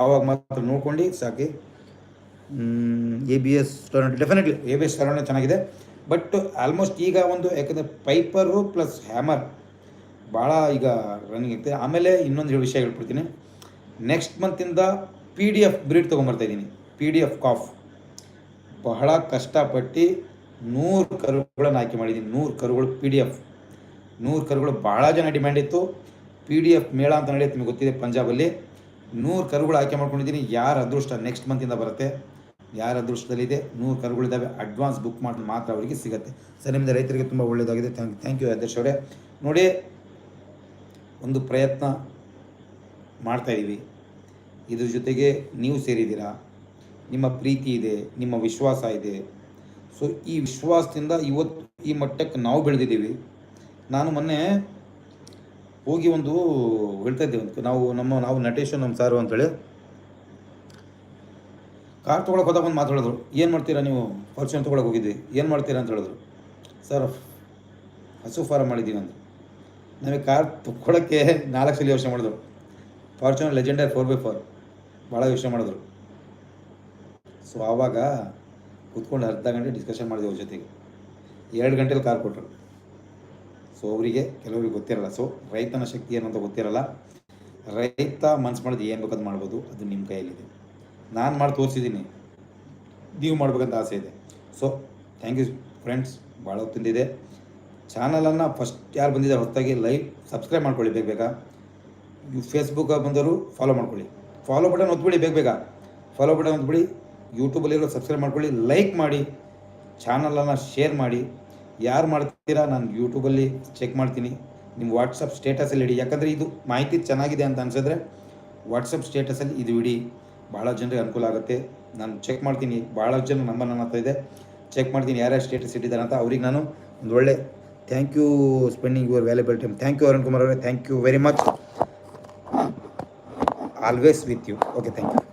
ಆವಾಗ ಮಾತ್ರ ನೋಡ್ಕೊಂಡು ಸಾಕಿ. A B S definitely A B S ಸ್ಟೋರೆಂಟ್ ಚೆನ್ನಾಗಿದೆ. ಬಟ್ ಆಲ್ಮೋಸ್ಟ್ ಈಗ ಒಂದು, ಯಾಕಂದರೆ ಪೈಪರು ಪ್ಲಸ್ ಹ್ಯಾಮರ್ ಭಾಳ ಈಗ ರನ್ನಿಂಗ್ ಆಗ್ತದೆ. ಆಮೇಲೆ ಇನ್ನೊಂದು ವಿಷಯ ಹೇಳ್ಬಿಡ್ತೀನಿ. ನೆಕ್ಸ್ಟ್ ಮಂತಿಂದ ಪಿ ಡಿ ಎಫ್ ಬ್ರೀಡ್ ತೊಗೊಂಬರ್ತಾ ಇದ್ದೀನಿ. ಪಿ ಡಿ ಎಫ್ ಕಾಫ್ ಬಹಳ ಕಷ್ಟಪಟ್ಟು ನೂರು ಕರುಗಳನ್ನು ಆಯ್ಕೆ ಮಾಡಿದ್ದೀನಿ. ನೂರು ಕರುಗಳು ಪಿ ಡಿ ಎಫ್ ನೂರು ಕರುಗಳು ಭಾಳ ಜನ ಡಿಮ್ಯಾಂಡ್ ಇತ್ತು. ಪಿ ಡಿ ಎಫ್ ಮೇಳ ಅಂತ ನಡೆಯುತ್ತೆ ನಿಮಗೆ ಗೊತ್ತಿದೆ ಪಂಜಾಬಲ್ಲಿ. ನೂರು ಕರುಗಳು ಆಯ್ಕೆ ಮಾಡ್ಕೊಂಡಿದ್ದೀನಿ. ಯಾರ ಅದೃಷ್ಟ ನೆಕ್ಸ್ಟ್ ಮಂತಿಂದ ಬರುತ್ತೆ? ಯಾರ ಅದೃಷ್ಟದಲ್ಲಿದೆ ನೂರು ಕರುಗಳಿದ್ದಾವೆ ಅಡ್ವಾನ್ಸ್ ಬುಕ್ ಮಾಡಿ ಮಾತ್ರ ಅವರಿಗೆ ಸಿಗುತ್ತೆ. ಸರ್ ನಿಮ್ಮಿಂದ ರೈತರಿಗೆ ತುಂಬ ಒಳ್ಳೆಯದಾಗಿದೆ ಥ್ಯಾಂಕ್ ಥ್ಯಾಂಕ್ ಯು ಆದರ್ಶ್ ಅವರೇ. ನೋಡಿ, ಒಂದು ಪ್ರಯತ್ನ ಮಾಡ್ತಾಯಿದ್ದೀವಿ ಇದ್ರ ಜೊತೆಗೆ ನೀವು ಸೇರಿದ್ದೀರಾ? ನಿಮ್ಮ ಪ್ರೀತಿ ಇದೆ, ನಿಮ್ಮ ವಿಶ್ವಾಸ ಇದೆ. ಸೊ ಈ ವಿಶ್ವಾಸದಿಂದ ಇವತ್ತು ಈ ಮಟ್ಟಕ್ಕೆ ನಾವು ಬೆಳೆದಿದ್ದೀವಿ. ನಾನು ಮೊನ್ನೆ ಹೋಗಿ ಒಂದು ಹೇಳ್ತಾ ಇದ್ದೆ, ಒಂದು ನಾವು ನಮ್ಮ, ನಾವು ನಟೇಶು ನಮ್ಮ ಸಾರು ಅಂತೇಳಿ. ಕಾರ್ ತೊಗೊಳಕ್ಕೆ ಹೋದಾಗ ಬಂದು ಮಾತಾಡಿದ್ರು, ಏನು ಮಾಡ್ತೀರಾ ನೀವು? ಫಾರ್ಚುನ್ ತೊಗೊಳಕ್ಕೆ ಹೋಗಿದ್ವಿ. ಏನು ಮಾಡ್ತೀರಾ? ಅಂತ ಹೇಳಿದ್ರು. ಸರ್, ಹಸು ಫಾರಮ್ ಮಾಡಿದ್ದೀನಿ ಅಂದರು. ನಮಗೆ ಕಾರ್ ತೊಗೊಳಕ್ಕೆ ನಾಲ್ಕು ಸಲ ಯೋಚನೆ ಮಾಡಿದ್ರು. Fortuner Legender four by four ಭಾಳ ಯೋಚನೆ ಮಾಡಿದ್ರು. ಸೊ, ಆವಾಗ ಕೂತ್ಕೊಂಡು ಅರ್ಧ ಗಂಟೆ ಡಿಸ್ಕಷನ್ ಅವ್ರ ಜೊತೆಗೆ. ಎರಡು ಗಂಟೆಲಿ ಕಾರ್ ಕೊಟ್ಟರು. ಸೊ ಅವರಿಗೆ ಕೆಲವರಿಗೆ ಗೊತ್ತಿರಲ್ಲ. ಸೊ ರೈತನ ಶಕ್ತಿ ಏನು ಅಂತ ಗೊತ್ತಿರಲ್ಲ. ರೈತ ಮನ್ಸು ಮಾಡೋದು ಏನು ಬೇಕಂತ ಮಾಡ್ಬೋದು. ಅದು ನಿಮ್ಮ ಕೈಯಲ್ಲಿದೆ. ನಾನು ಮಾಡಿ ತೋರಿಸಿದ್ದೀನಿ ನೀವು ಮಾಡ್ಬೇಕಂತ ಆಸೆ ಇದೆ. ಸೊ ಥ್ಯಾಂಕ್ ಯು ಫ್ರೆಂಡ್ಸ್ ಭಾಳ ಹೊತ್ತಿಂದಿದೆ ಚಾನಲನ್ನು ಫಸ್ಟ್ ಯಾರು ಬಂದಿದ್ದಾರೆ ಹೊತ್ತಾಗಿ ಲೈವ್ ಸಬ್ಸ್ಕ್ರೈಬ್ ಮಾಡ್ಕೊಳ್ಳಿ ಬೇಗ ಬೇಗ. ನೀವು ಫೇಸ್ಬುಕ್ ಬಂದರು ಫಾಲೋ ಮಾಡ್ಕೊಳ್ಳಿ. ಫಾಲೋ ಬಟನ್ ಒತ್ಬಿಡಿ ಬೇಗ ಬೇಗ. ಫಾಲೋ ಬಟನ್ ಒತ್ಬಿಡಿ. ಯೂಟ್ಯೂಬಲ್ಲಿರೋ ಸಬ್ಸ್ಕ್ರೈಬ್ ಮಾಡ್ಕೊಳ್ಳಿ. ಲೈಕ್ ಮಾಡಿ. ಚಾನಲನ್ನು ಶೇರ್ ಮಾಡಿ. ಯಾರು ಮಾಡ್ತೀರಾ? ನಾನು ಯೂಟ್ಯೂಬಲ್ಲಿ ಚೆಕ್ ಮಾಡ್ತೀನಿ. ನಿಮ್ಮ ವಾಟ್ಸಪ್ ಸ್ಟೇಟಸಲ್ಲಿ ಇಡಿ. ಯಾಕಂದರೆ ಇದು ಮಾಹಿತಿ ಚೆನ್ನಾಗಿದೆ ಅಂತ ಅನ್ಸಿದ್ರೆ ವಾಟ್ಸಪ್ ಸ್ಟೇಟಸಲ್ಲಿ ಇದು ಇಡಿ. ಭಾಳ ಜನರಿಗೆ ಅನುಕೂಲ ಆಗುತ್ತೆ. ನಾನು ಚೆಕ್ ಮಾಡ್ತೀನಿ. ಭಾಳ ಜನ ನಂಬರ್ ನನ್ನ ಹತ್ರ ಇದೆ. ಚೆಕ್ ಮಾಡ್ತೀನಿ ಯಾರ್ಯಾರು ಸ್ಟೇಟಸ್ ಇಟ್ಟಿದ್ದಾರೆ ಅಂತ. ಅವ್ರಿಗೆ ನಾನು ಒಂದು ಒಳ್ಳೆ thank you spending your valuable time thank you Arun Kumar ಅವರೇ. Thank you very much always with you okay thank you